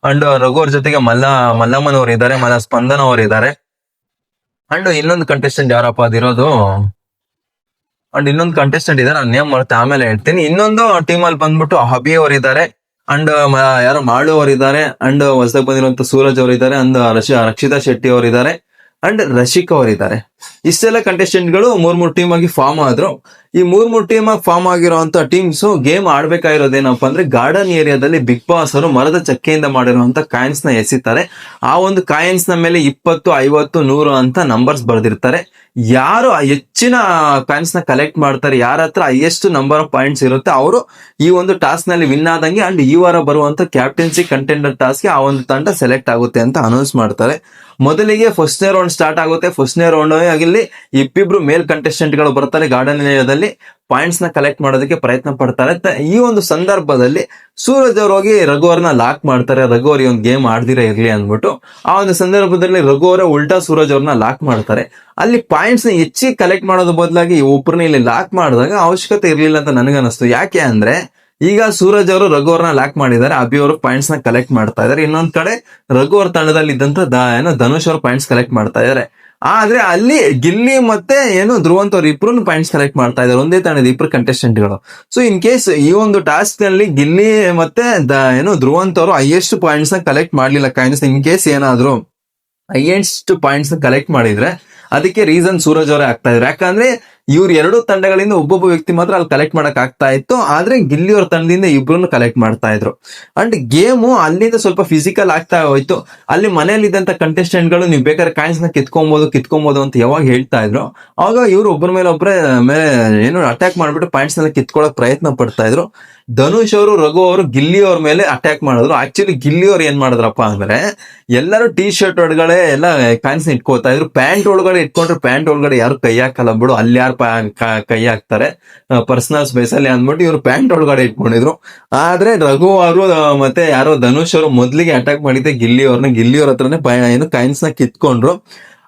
ಅಂಡ್ ರಘು ಅವ್ರ ಜೊತೆಗೆ ಮಲ್ಲ, ಮಲ್ಲಮ್ಮನ್ ಅವ್ರು ಇದಾರೆ, ಮಲ್ಲ ಸ್ಪಂದನ ಅವ್ರು ಇದಾರೆ. ಅಂಡ್ ಇನ್ನೊಂದು ಕಂಟೆಸ್ಟೆಂಟ್ ಯಾರಪ್ಪ ಅದಿರೋದು ಅಂಡ್ ಇನ್ನೊಂದು ಕಂಟೆಸ್ಟೆಂಟ್ ಇದೆ, ನಾನು ನೇಮ್ ಮಾಡ್ತೆ ಆಮೇಲೆ ಹೇಳ್ತೀನಿ. ಇನ್ನೊಂದು ಟೀಮ್ ಅಲ್ಲಿ ಬಂದ್ಬಿಟ್ಟು ಹಬಿ ಅವರು ಇದಾರೆ. ಅಂಡ್ ಯಾರೋ ಮಾಳು ಅವರು ಇದಾರೆ. ಅಂಡ್ ಹೊಸದಾಗ ಬಂದಿರುವಂತ ಸೂರಜ್ ಅವರು ಇದ್ದಾರೆ ಅಂಡ್ ರಕ್ಷಿತಾ ಶೆಟ್ಟಿ ಅವರು ಇದ್ದಾರೆ ಅಂಡ್ ರಶಿಕ್ ಅವರಿದ್ದಾರೆ ಇಷ್ಟೆಲ್ಲ ಕಂಟೆಸ್ಟೆಂಟ್ಗಳು ಮೂರ್ ಮೂರ್ ಟೀಮ್ ಆಗಿ ಫಾರ್ಮ್ ಆದ್ರು. ಈ ಮೂರ್ ಮೂರ್ ಟೀಮ್ ಆಗಿ ಫಾರ್ಮ್ ಆಗಿರುವಂತ ಟೀಮ್ಸ್ ಗೇಮ್ ಆಡ್ಬೇಕಾಗಿರೋದೇನಪ್ಪ ಅಂದ್ರೆ ಗಾರ್ಡನ್ ಏರಿಯಾದಲ್ಲಿ ಬಿಗ್ ಬಾಸ್ ಅವರು ಮರದ ಚಕ್ಕೆಯಿಂದ ಮಾಡಿರುವಂತ ಕಾಯಿನ್ಸ್ನ ಎಸಿತಾರೆ. ಆ ಒಂದು ಕಾಯಿನ್ಸ್ನ ಮೇಲೆ ಇಪ್ಪತ್ತು, ಐವತ್ತು, ನೂರು ಅಂತ ನಂಬರ್ಸ್ ಬರೆದಿರ್ತಾರೆ. ಯಾರು ಹೆಚ್ಚಿನ ಕಾಯಿನ್ಸ್ನ ಕಲೆಕ್ಟ್ ಮಾಡ್ತಾರೆ, ಯಾರ ಹತ್ರ ಹೈಯೆಸ್ಟ್ ನಂಬರ್ ಆಫ್ ಪಾಯಿಂಟ್ಸ್ ಇರುತ್ತೆ, ಅವರು ಈ ಒಂದು ಟಾಸ್ಕ್ನಲ್ಲಿ ವಿನ್ ಆದಂಗೆ ಅಂಡ್ ಈ ವಾರ ಬರುವಂತ ಕ್ಯಾಪ್ಟನ್ಸಿ ಕಂಟೆಂಡರ್ ಟಾಸ್ಕ್ ಆ ಒಂದು ತಂಡ ಸೆಲೆಕ್ಟ್ ಆಗುತ್ತೆ ಅಂತ ಅನೌನ್ಸ್ ಮಾಡ್ತಾರೆ. ಮೊದಲಿಗೆ ಫಸ್ಟ್ನೇ ರೌಂಡ್ ಸ್ಟಾರ್ಟ್ ಆಗುತ್ತೆ. ಫಸ್ಟ್ನೇ ರೌಂಡ್ ಆಗಿಲ್ಲಿ ಇಬ್ಬಿಬ್ರು ಮೇಲ್ ಕಂಟೆಸ್ಟೆಂಟ್ಗಳು ಬರ್ತಾರೆ. ಗಾರ್ಡನ್ ಏರಿಯಾದಲ್ಲಿ ಪಾಯಿಂಟ್ಸ್ನ ಕಲೆಕ್ಟ್ ಮಾಡೋದಕ್ಕೆ ಪ್ರಯತ್ನ ಪಡ್ತಾರೆ. ಈ ಒಂದು ಸಂದರ್ಭದಲ್ಲಿ ಸೂರಜ್ ಅವ್ರು ಹೋಗಿ ರಘು ಅವ್ರನ್ನ ಲಾಕ್ ಮಾಡ್ತಾರೆ. ರಘು ಈ ಒಂದು ಗೇಮ್ ಆಡ್ದಿರ ಇರ್ಲಿ ಅಂದ್ಬಿಟ್ಟು ಆ ಒಂದು ಸಂದರ್ಭದಲ್ಲಿ ರಘು ಅವರ ಉಲ್ಟಾ ಸೂರಜ್ ಅವ್ರನ್ನ ಲಾಕ್ ಮಾಡ್ತಾರೆ. ಅಲ್ಲಿ ಪಾಯಿಂಟ್ಸ್ನ ಹೆಚ್ಚಿ ಕಲೆಕ್ಟ್ ಮಾಡೋದ್ರ ಬದಲಾಗಿ ಒಬ್ಬರನ್ನ ಇಲ್ಲಿ ಲಾಕ್ ಮಾಡಿದಾಗ ಅವಶ್ಯಕತೆ ಇರ್ಲಿಲ್ಲ ಅಂತ ನನಗನ್ನಿಸ್ತು. ಯಾಕೆ ಅಂದ್ರೆ ಈಗ ಸೂರಜ್ ಅವರು ರಘು ಅವ್ರನ್ನ ಲಾಕ್ ಮಾಡಿದ್ದಾರೆ. ಅಭಿ ಅವರು ಪಾಯಿಂಟ್ಸ್ನ ಕಲೆಕ್ಟ್ ಮಾಡ್ತಾ ಇದಾರೆ ಇನ್ನೊಂದ್ ಕಡೆ ರಘು ಅವ್ರ ತಂಡದಲ್ಲಿ ಇದ್ದಂತ ಏನೋ ಧನುಷ್ ಅವ್ರ ಪಾಯಿಂಟ್ಸ್ ಕಲೆಕ್ಟ್ ಮಾಡ್ತಾ ಇದಾರೆ ಆದ್ರೆ ಅಲ್ಲಿ ಗಿಲ್ಲಿ ಮತ್ತೆ ಏನು ಧ್ರುವಂತ್ ಅವ್ರು ಇಬ್ರು ಪಾಯಿಂಟ್ಸ್ ಕಲೆಕ್ಟ್ ಮಾಡ್ತಾ ಇದಾರೆ ಒಂದೇ ತಾಣದ ಇಬ್ರು ಕಂಟೆಸ್ಟೆಂಟ್ಗಳು ಗಳು. ಸೊ ಇನ್ ಕೇಸ್ ಈ ಒಂದು ಟಾಸ್ಕ್ನಲ್ಲಿ ಗಿಲ್ಲಿ ಮತ್ತೆ ಏನು ಧ್ರುವಂತ ಅವರು ಹೈಯೆಸ್ಟ್ ಪಾಯಿಂಟ್ಸ್ನ ಕಲೆಕ್ಟ್ ಮಾಡ್ಲಿಲ್ಲ ಕಾಯಿನ್ಸ್ ಇನ್ ಕೇಸ್ ಏನಾದ್ರು ಹೈಯೆಸ್ಟ್ ಪಾಯಿಂಟ್ಸ್ನ ಕಲೆಕ್ಟ್ ಮಾಡಿದ್ರೆ, ಅದಕ್ಕೆ ರೀಸನ್ ಸೂರಜ್ ಅವರೇ ಆಗ್ತಾ ಇದ್ರು ಯಾಕಂದ್ರೆ ಇವ್ರ ಎರಡು ತಂಡಗಳಿಂದ ಒಬ್ಬೊಬ್ಬ ವ್ಯಕ್ತಿ ಮಾತ್ರ ಅಲ್ಲಿ ಕಲೆಕ್ಟ್ ಮಾಡಕ್ ಆಗ್ತಾ ಇತ್ತು. ಆದ್ರೆ ಗಿಲ್ಲಿ ಅವ್ರ ತಂಡದಿಂದ ಇಬ್ರು ಕಲೆಕ್ಟ್ ಮಾಡ್ತಾ ಇದ್ರು. ಅಂಡ್ ಗೇಮು ಅಲ್ಲಿಂದ ಸ್ವಲ್ಪ ಫಿಸಿಕಲ್ ಆಗ್ತಾ ಹೋಯ್ತು. ಅಲ್ಲಿ ಮನೆಯಲ್ಲಿ ಇದ್ದಂತ ಕಂಟೆಸ್ಟೆಂಟ್ಗಳು ಗಳು ನೀವು ಬೇಕಾದ್ರೆ ಕಾಯಿನ್ಸ್ನ ಕಿತ್ಕೊಬಹುದು ಕಿತ್ಕೊಬಹುದು ಅಂತ ಯಾವಾಗ ಹೇಳ್ತಾ ಇದ್ರು. ಆಗ ಇವ್ರು ಒಬ್ಬರ ಮೇಲೆ ಒಬ್ಬರೇ ಮೇಲೆ ಏನು ಅಟ್ಯಾಕ್ ಮಾಡ್ಬಿಟ್ಟು ಪಾಯಿಂಟ್ಸ್ನ ಕಿತ್ಕೊಳಕ್ ಪ್ರಯತ್ನ ಪಡ್ತಾ ಇದ್ರು. ಧನುಷ್ ಅವರು, ರಘು ಅವರು, ಗಿಲ್ಲಿ ಅವ್ರ ಮೇಲೆ ಅಟ್ಯಾಕ್ ಮಾಡಿದ್ರು. ಆಕ್ಚುಲಿ ಗಿಲ್ಲಿ ಅವ್ರು ಏನ್ ಮಾಡಿದ್ರಪ್ಪ ಅಂದ್ರೆ ಎಲ್ಲರೂ ಟೀ ಶರ್ಟ್ ಒಳಗಡೆ ಎಲ್ಲ ಕಾಯಿನ್ಸ್ ಇಟ್ಕೋತಾ ಇದ್ರು. ಪ್ಯಾಂಟ್ ಒಳಗಡೆ ಇಟ್ಕೊಂಡ್ರೆ ಪ್ಯಾಂಟ್ ಒಳಗಡೆ ಯಾರು ಕೈ ಹಾಕಲ್ಲ ಬಿಡು. ಅಲ್ಲಿ ಯಾರು ಕೈ ಹಾಕ್ತಾರೆ. ಪರ್ಸನಲ್ ಸ್ಪೇಸ್ ಅಲ್ಲಿ ಅಂದ್ಬಿಟ್ಟು ಇವ್ರು ಪ್ಯಾಂಟ್ ಒಳಗಡೆ ಇಟ್ಕೊಂಡಿದ್ರು. ಆದ್ರೆ ರಘು ಅವರು ಮತ್ತೆ ಯಾರೋ ಧನುಷ್ ಅವರು ಮೊದ್ಲಿಗೆ ಅಟ್ಯಾಕ್ ಮಾಡಿದ್ದೆ ಗಿಲ್ಲಿ ಅವ್ರನ್ನ ಗಿಲ್ಲಿ ಅವ್ರ ಹತ್ರನೇ ಏನು ಕೈನ್ಸ್ನ ಕಿತ್ಕೊಂಡ್ರು.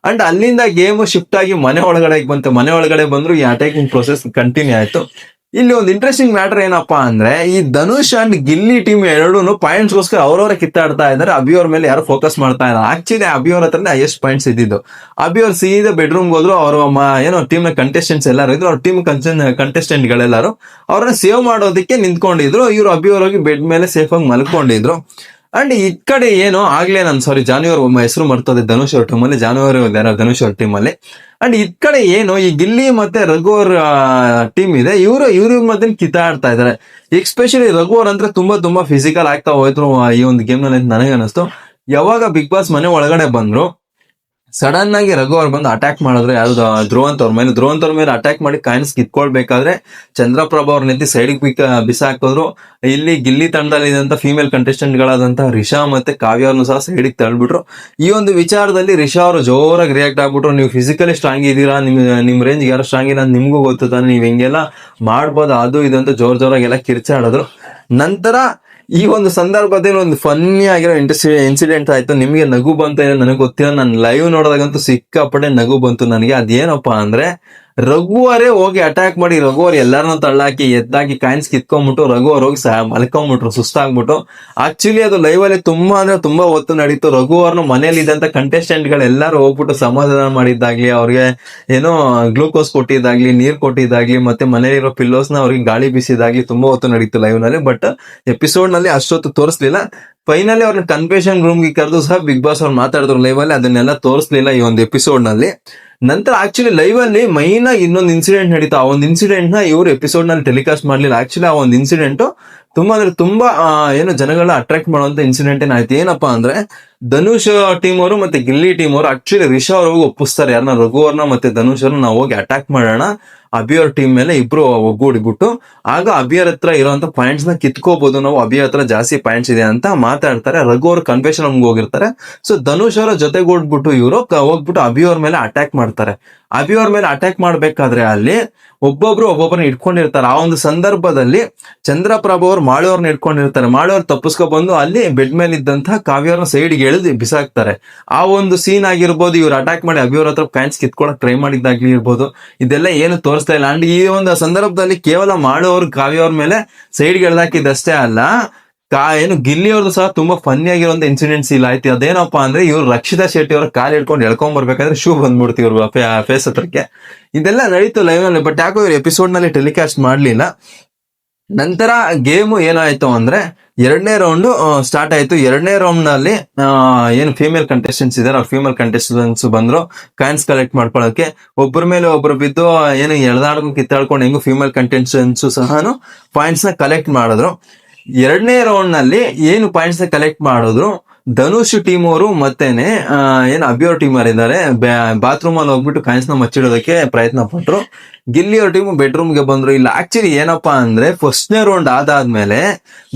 ಅಂಡ್ ಅಲ್ಲಿಂದ ಗೇಮ್ ಶಿಫ್ಟ್ ಆಗಿ ಮನೆ ಒಳಗಡೆ ಬಂತು. ಮನೆ ಒಳಗಡೆ ಬಂದ್ರು ಈ ಅಟ್ಯಾಕಿಂಗ್ ಪ್ರೊಸೆಸ್ ಕಂಟಿನ್ಯೂ ಆಯ್ತು. ಇಲ್ಲಿ ಒಂದು ಇಂಟ್ರೆಸ್ಟಿಂಗ್ ಮ್ಯಾಟರ್ ಏನಪ್ಪಾ ಅಂದ್ರೆ ಈ ಧನುಷ್ ಅಂಡ್ ಗಿಲ್ಲಿ ಟೀಮ್ ಎರಡೂ ಪಾಯಿಂಟ್ಸ್ ಗೋಸ್ಕರ ಅವ್ರವರ ಕಿತ್ತಾಡ್ತಾ ಇದ್ದಾರೆ. ಅಭಿ ಅವ್ರ ಮೇಲೆ ಯಾರು ಫೋಕಸ್ ಮಾಡ್ತಾ ಇಲ್ಲ. ಆಕ್ಚುಲಿ ಅಭಿ ಅವ್ರ ಹತ್ರನೇ ಹೈಯೆಸ್ಟ್ ಪಾಯಿಂಟ್ಸ್ ಇದ್ದಿದ್ದು. ಅಭಿ ಅವ್ರು ಸೀದಾ ಬೆಡ್ರೂಮ್ ಹೋದ್ರು ಅವ್ರ ಏನೋ ಟೀಮ್ನ ಕಂಟೆಸ್ಟೆಂಟ್ಸ್ ಎಲ್ಲರೂ ಇದ್ರು. ಅವ್ರ ಟೀಮ್ ಕಂಟೆಸ್ಟೆಂಟ್ ಗಳೆಲ್ಲರೂ. ಅವ್ರನ್ನ ಸೇವ್ ಮಾಡೋದಕ್ಕೆ ನಿಂತ್ಕೊಂಡಿದ್ರು. ಇವ್ರು ಅಭಿ ಅವ್ರು ಹೋಗಿ ಬೆಡ್ ಮೇಲೆ ಸೇಫ್ ಆಗಿ ಮಲ್ಕೊಂಡಿದ್ರು. ಅಂಡ್ ಈ ಕಡೆ ಏನು ಆಗ್ಲೇ ನಾನು ಸಾರಿ ಜಾನುವಾರು ಒಮ್ಮೆ ಹೆಸರು ಮರ್ತದೆ ಧನುಷ್ ಅವ್ರ ಅಲ್ಲಿ, ಜಾನುವಾರು ಧನುಷ್ ಅವ್ರ ಅಲ್ಲಿ. ಅಂಡ್ ಈ ಕಡೆ ಏನು ಈ ಗಿಲ್ಲಿ ಮತ್ತೆ ರಘು ಅವ್ರ ಟೀಮ್ ಇದೆ. ಇವರು, ಇವ್ರ ಮತ್ತೆ ಕಿತ್ತಾಡ್ತಾ ಇದಾರೆ. ಎಕ್ಸ್ಪೆಷಲಿ ರಘು ಅವ್ರ ಅಂದ್ರೆ ತುಂಬಾ ತುಂಬಾ ಫಿಸಿಕಲ್ ಆಗ್ತಾ ಹೋಯ್ತು ಈ ಒಂದು ಗೇಮ್ನಲ್ಲಿ ನನಗೆ ಅನಿಸ್ತು ಯಾವಾಗ ಬಿಗ್ ಬಾಸ್ ಮನೆ ಒಳಗಡೆ ಬಂದ್ರು ಸಡನ್ ಆಗಿ ರಘು ಅವ್ರು ಬಂದು ಅಟ್ಯಾಕ್ ಮಾಡಿದ್ರೆ ಯಾವ್ದು ಧ್ರುವಂತ್ ಅವ್ರ ಮೇಲೆ ಧ್ರುವಂತ್ ಅವ್ರ ಮೇಲೆ ಅಟ್ಯಾಕ್ ಮಾಡಿ ಕಾಯಿನ್ಸ್ ಕಿತ್ಕೊಳ್ಬೇಕಾದ್ರೆ ಚಂದ್ರಪ್ರಭಾ ಅವ್ರ ನಿಂತು ಸೈಡಿಗೆ ಬಿಕ್ ಬಿಸಾಕಿದ್ರು. ಇಲ್ಲಿ ಗಿಲ್ಲಿ ತಂಡದಲ್ಲಿ ಇದ್ದಂತ ಫೀಮೇಲ್ ಕಂಟೆಸ್ಟೆಂಟ್ ಗಳಾದಂತ ರಿಷಾ ಮತ್ತೆ ಕಾವ್ಯ ಸಹ ಸೈಡಿಗೆ ತಳ್ಬಿಟ್ರು. ಈ ಒಂದು ವಿಚಾರದಲ್ಲಿ ರಿಷಾ ಅವರು ಜೋರಾಗಿ ರಿಯಾಕ್ಟ್ ಆಗ್ಬಿಟ್ರು. ನೀವು ಫಿಸಿಕಲಿ ಸ್ಟ್ರಾಂಗ್ ಇದ್ದೀರಾ? ನಿಮ್ ನಿಮ್ ರೇಂಜ್ ಯಾರು ಸ್ಟ್ರಾಂಗ್ ಇಲ್ಲ ನಿಮ್ಗೂ ಗೊತ್ತದ ನೀವು ನೀವ್ ಹಿಂಗೆಲ್ಲ ಮಾಡ್ಬೋದು? ಅದು ಇದು ಅಂತ ಜೋರ್ ಜೋರಾಗಿ ಎಲ್ಲ ಕಿರ್ಚಾಡಿದ್ರು. ನಂತರ ಈ ಒಂದು ಸಂದರ್ಭದಲ್ಲಿ ಒಂದು ಫನ್ನಿ ಆಗಿರೋ ಇನ್ಸಿಡೆಂಟ್ ಆಯ್ತು. ನಿಮಗೆ ನಗು ಬಂತ ಇದೆ ನನಗೆ ಗೊತ್ತಿಲ್ಲ. ನಾನು ಲೈವ್ ನೋಡಿದಾಗಂತೂ ಸಿಕ್ಕಾಪಟ್ಟೆ ನಗು ಬಂತು ನನಗೆ. ಅದೇನಪ್ಪ ಅಂದ್ರೆ ರಘುವರೇ ಹೋಗಿ ಅಟ್ಯಾಕ್ ಮಾಡಿ ರಘುವರ್ ಎಲ್ಲಾರನ್ನೂ ತಳ್ಳಾಕಿ, ಎದ್ದಾಕಿ, ಕಾಯಿನ್ಸ್ ಕಿತ್ಕೊಂಡ್ಬಿಟ್ಟು ರಘುವರ್ ಹೋಗಿ ಸಹ ಮಲ್ಕೊಂಡ್ಬಿಟ್ರು ಸುಸ್ತಾಗ್ಬಿಟ್ಟು ಆಕ್ಚುಲಿ ಅದು ಲೈವ್ ಅಲ್ಲಿ ತುಂಬಾ ಅಂದ್ರೆ ತುಂಬಾ ಹೊತ್ತು ನಡೀತು. ರಘುವರ್ನ ಮನೇಲಿ ಇದ್ದಂತ ಕಂಟೆಸ್ಟೆಂಟ್ ಗಳೆಲ್ಲರೂ ಹೋಗ್ಬಿಟ್ಟು ಸಮಾಧಾನ ಮಾಡಿದ್ದಾಗ್ಲಿ, ಅವ್ರಿಗೆ ಏನೋ ಗ್ಲೂಕೋಸ್ ಕೊಟ್ಟಿದ್ದಾಗ್ಲಿ, ನೀರ್ ಕೊಟ್ಟಿದ್ದಾಗ್ಲಿ, ಮತ್ತೆ ಮನೇಲಿರೋ ಪಿಲ್ಲೋಸ್ನ ಅವ್ರಿಗೆ ಗಾಳಿ ಬೀಸಿದಾಗ್ಲಿ ತುಂಬಾ ಹೊತ್ತು ನಡೀತು ಲೈವ್ನಲ್ಲಿ. ಬಟ್ ಎಪಿಸೋಡ್ನಲ್ಲಿ ಅಷ್ಟೊತ್ತು ತೋರಿಸ್ಲಿಲ್ಲ. ಫೈನಲಿ ಅವ್ರನ್ನ ಕನ್ಫೆಷನ್ ರೂಮ್ಗೆ ಕರೆದು ಸಹ ಬಿಗ್ ಬಾಸ್ ಅವ್ರು ಮಾತಾಡಿದ್ರು ಲೈವ್ ಅಲ್ಲಿ. ಅದನ್ನೆಲ್ಲ ತೋರಿಸ್ಲಿಲ್ಲ ಈ ಒಂದು ಎಪಿಸೋಡ್ನಲ್ಲಿ. ನಂತರ ಆಕ್ಚುಲಿ ಲೈವ್ ಅಲ್ಲಿ ಮೈನ್ ಇನ್ನೊಂದು ಇನ್ಸಿಡೆಂಟ್ ನಡೀತಾ. ಆ ಒಂದು ಇನ್ಸಿಡೆಂಟ್ನ ಇವರು ಎಪಿಸೋಡ್ನಲ್ಲಿ ಟೆಲಿಕಾಸ್ಟ್ ಮಾಡ್ಲಿಲ್ಲ. ಆಕ್ಚುಲಿ ಆ ಒಂದು ಇನ್ಸಿಡೆಂಟ್ ತುಂಬಾ ಅಂದ್ರೆ ತುಂಬಾ ಏನು ಜನಗಳ ಅಟ್ರಾಕ್ಟ್ ಮಾಡುವಂತ ಇನ್ಸಿಡೆಂಟ್ ಏನಾಯ್ತು ಏನಪ್ಪಾ ಅಂದ್ರೆ ಧನುಷ್ ಟೀಮ್ ಅವರು ಮತ್ತೆ ಗಿಲ್ಲಿ ಟೀಮ್ ಅವರು ಆಕ್ಚುಲಿ ರಿಷಾ ಅವ್ರು ಹೋಗಿ ಒಪ್ಪಿಸ್ತಾರೆ. ಯಾರನ್ನ ರಘು ಅವ್ರನ್ನ ಮತ್ತೆ ಧನುಷ್ ಅವ್ರನ್ನ ನಾವು ಹೋಗಿ ಅಟ್ಯಾಕ್ ಮಾಡೋಣ. ಅಭಿ ಅವ್ರ ಟೀಮ್ ಮೇಲೆ ಇಬ್ರು ಒಗ್ಗೂಡಿಬಿಟ್ಟು, ಆಗ ಅಭಿಯರ್ ಹತ್ರ ಇರುವಂತ ಪಾಯಿಂಟ್ಸ್ನ ಕಿತ್ಕೋಬಹುದು ನಾವು ಅಭಿಯರ್ ಹತ್ರ ಜಾಸ್ತಿ ಪಾಯಿಂಟ್ಸ್ ಇದೆ ಅಂತ ಮಾತಾಡ್ತಾರೆ. ರಘು ಅವ್ರ ಕನ್ಫೆಷನ್ ಹೋಗಿರ್ತಾರೆ. ಸೊ ಧನುಷ್ ಅವರ ಜೊತೆಗೂಡ್ಬಿಟ್ಟು ಇವರು ಹೋಗ್ಬಿಟ್ಟು ಅಭಿ ಅವ್ರ ಮೇಲೆ ಅಟ್ಯಾಕ್ ಮಾಡ್ತಾರೆ. ಅಭಿ ಅವ್ರ ಮೇಲೆ ಅಟ್ಯಾಕ್ ಮಾಡ್ಬೇಕಾದ್ರೆ ಅಲ್ಲಿ ಒಬ್ಬೊಬ್ರು ಒಬ್ಬೊಬ್ಬರನ್ನ ಇಟ್ಕೊಂಡಿರ್ತಾರೆ. ಆ ಒಂದು ಸಂದರ್ಭದಲ್ಲಿ ಚಂದ್ರಪ್ರಭು ಅವ್ರು ಮಾಳವ್ರನ್ನ ಇಟ್ಕೊಂಡಿರ್ತಾರೆ. ಮಾಳವ್ರು ತಪ್ಪಿಸ್ಕೊ ಬಂದು ಅಲ್ಲಿ ಬೆಡ್ ಮೇಲೆ ಇದ್ದಂತಹ ಕಾವ್ಯವ್ರನ್ನ ಸೈಡ್ಗೆ ಎಳೆದು ಬಿಸಾಕ್ತಾರೆ. ಆ ಒಂದು ಸೀನ್ ಆಗಿರ್ಬೋದು, ಇವ್ರು ಅಟ್ಯಾಕ್ ಮಾಡಿ ಅಭಿಯವ್ರ ಹತ್ರ ಪ್ಯಾಂಟ್ಸ್ ಕಿತ್ಕೊಳಕ್ ಟ್ರೈ ಮಾಡಿದ್ದಾಗ್ಲಿ ಇರ್ಬೋದು. ಇದೆಲ್ಲ ಏನು ತೋರಿಸ್ತಾ ಇಲ್ಲ. ಅಂಡ್ ಈ ಒಂದು ಸಂದರ್ಭದಲ್ಲಿ ಕೇವಲ ಮಾಡೋರು ಕಾವ್ಯ ಅವ್ರ ಮೇಲೆ ಸೈಡ್ಗೆ ಎಳ್ದಾಕಿದ್ದಷ್ಟೇ ಅಲ್ಲ, ಕಾ ಏನು ಗಿಲ್ಲಿ ಅವ್ರದ್ದು ಸಹ ತುಂಬಾ ಫನ್ನಿ ಆಗಿರುವಂತ ಇನ್ಸಿಡೆಂಟ್ಸ್ ಇಲ್ಲ ಆಯ್ತು. ಅದೇನಪ್ಪಾ ಅಂದ್ರೆ ಇವ್ರು ರಕ್ಷಿತಾ ಶೆಟ್ಟಿ ಅವರ ಕಾಲ್ ಹಿಡ್ಕೊಂಡು ಎಳ್ಕೊಂಡ್ ಬರ್ಬೇಕಾದ್ರೆ ಶೂ ಬಂದ್ಬಿಡ್ತಿವ್ರು ಫೇಸ್ ಹತ್ರಕ್ಕೆ. ಇದೆಲ್ಲ ನಡೀತು ಲೈವ್ನಲ್ಲಿ ಬಟ್ ಯಾಕೋ ಇವ್ರು ಎಪಿಸೋಡ್ನಲ್ಲಿ ಟೆಲಿಕಾಸ್ಟ್ ಮಾಡ್ಲಿಲ್ಲ. ನಂತರ ಗೇಮು ಏನಾಯ್ತು ಅಂದ್ರೆ ಎರಡನೇ ರೌಂಡ್ ಸ್ಟಾರ್ಟ್ ಆಯ್ತು. ಎರಡನೇ ರೌಂಡ್ನಲ್ಲಿ ಏನು ಫೀಮೇಲ್ ಕಂಟೆಸ್ಟೆಂಟ್ಸ್ ಇದಾರೆ, ಅವ್ರು ಫೀಮೇಲ್ ಕಂಟೆಸ್ಟೆಂಟ್ಸ್ ಬಂದ್ರು ಕಾಯಿನ್ಸ್ ಕಲೆಕ್ಟ್ ಮಾಡ್ಕೊಳಕ್ಕೆ. ಒಬ್ಬರ ಮೇಲೆ ಒಬ್ರು ಬಿದ್ದು ಏನು ಎಳ್ದಾಡ್ಕೊಂಡು ಕಿತ್ತಾಡ್ಕೊಂಡು ಹೆಂಗು ಫೀಮೇಲ್ ಕಂಟೆಸ್ಟೆಂಟ್ಸ್ ಸಹ ಪಾಯಿಂಟ್ಸ್ನ ಕಲೆಕ್ಟ್ ಮಾಡಿದ್ರು. ಎರಡನೇ ರೌಂಡ್ನಲ್ಲಿ ಏನು ಪಾಯಿಂಟ್ಸ್ನ ಕಲೆಕ್ಟ್ ಮಾಡಿದ್ರು ಧನುಷ್ ಟೀಮ್ ಅವರು ಮತ್ತೇನೆ ಏನು ಅಭಿಯೋರ್ ಟೀಮ್ ಅವರು ಇದ್ದಾರೆ ಬಾತ್ರೂಮ್ ಅಲ್ಲಿ ಹೋಗ್ಬಿಟ್ಟು ಕಾಯಿನ್ಸ್ನ ಮಚ್ಚಿಡೋದಕ್ಕೆ ಪ್ರಯತ್ನ ಪಟ್ರು. ಗಿಲ್ಲಿ ಅವ್ರ ಟೀಮ್ ಬೆಡ್ರೂಮ್ಗೆ ಬಂದ್ರು. ಇಲ್ಲ ಆಕ್ಚುಲಿ ಏನಪ್ಪಾ ಅಂದ್ರೆ ಫಸ್ಟ್ನೇ ರೌಂಡ್ ಆದಾದ್ಮೇಲೆ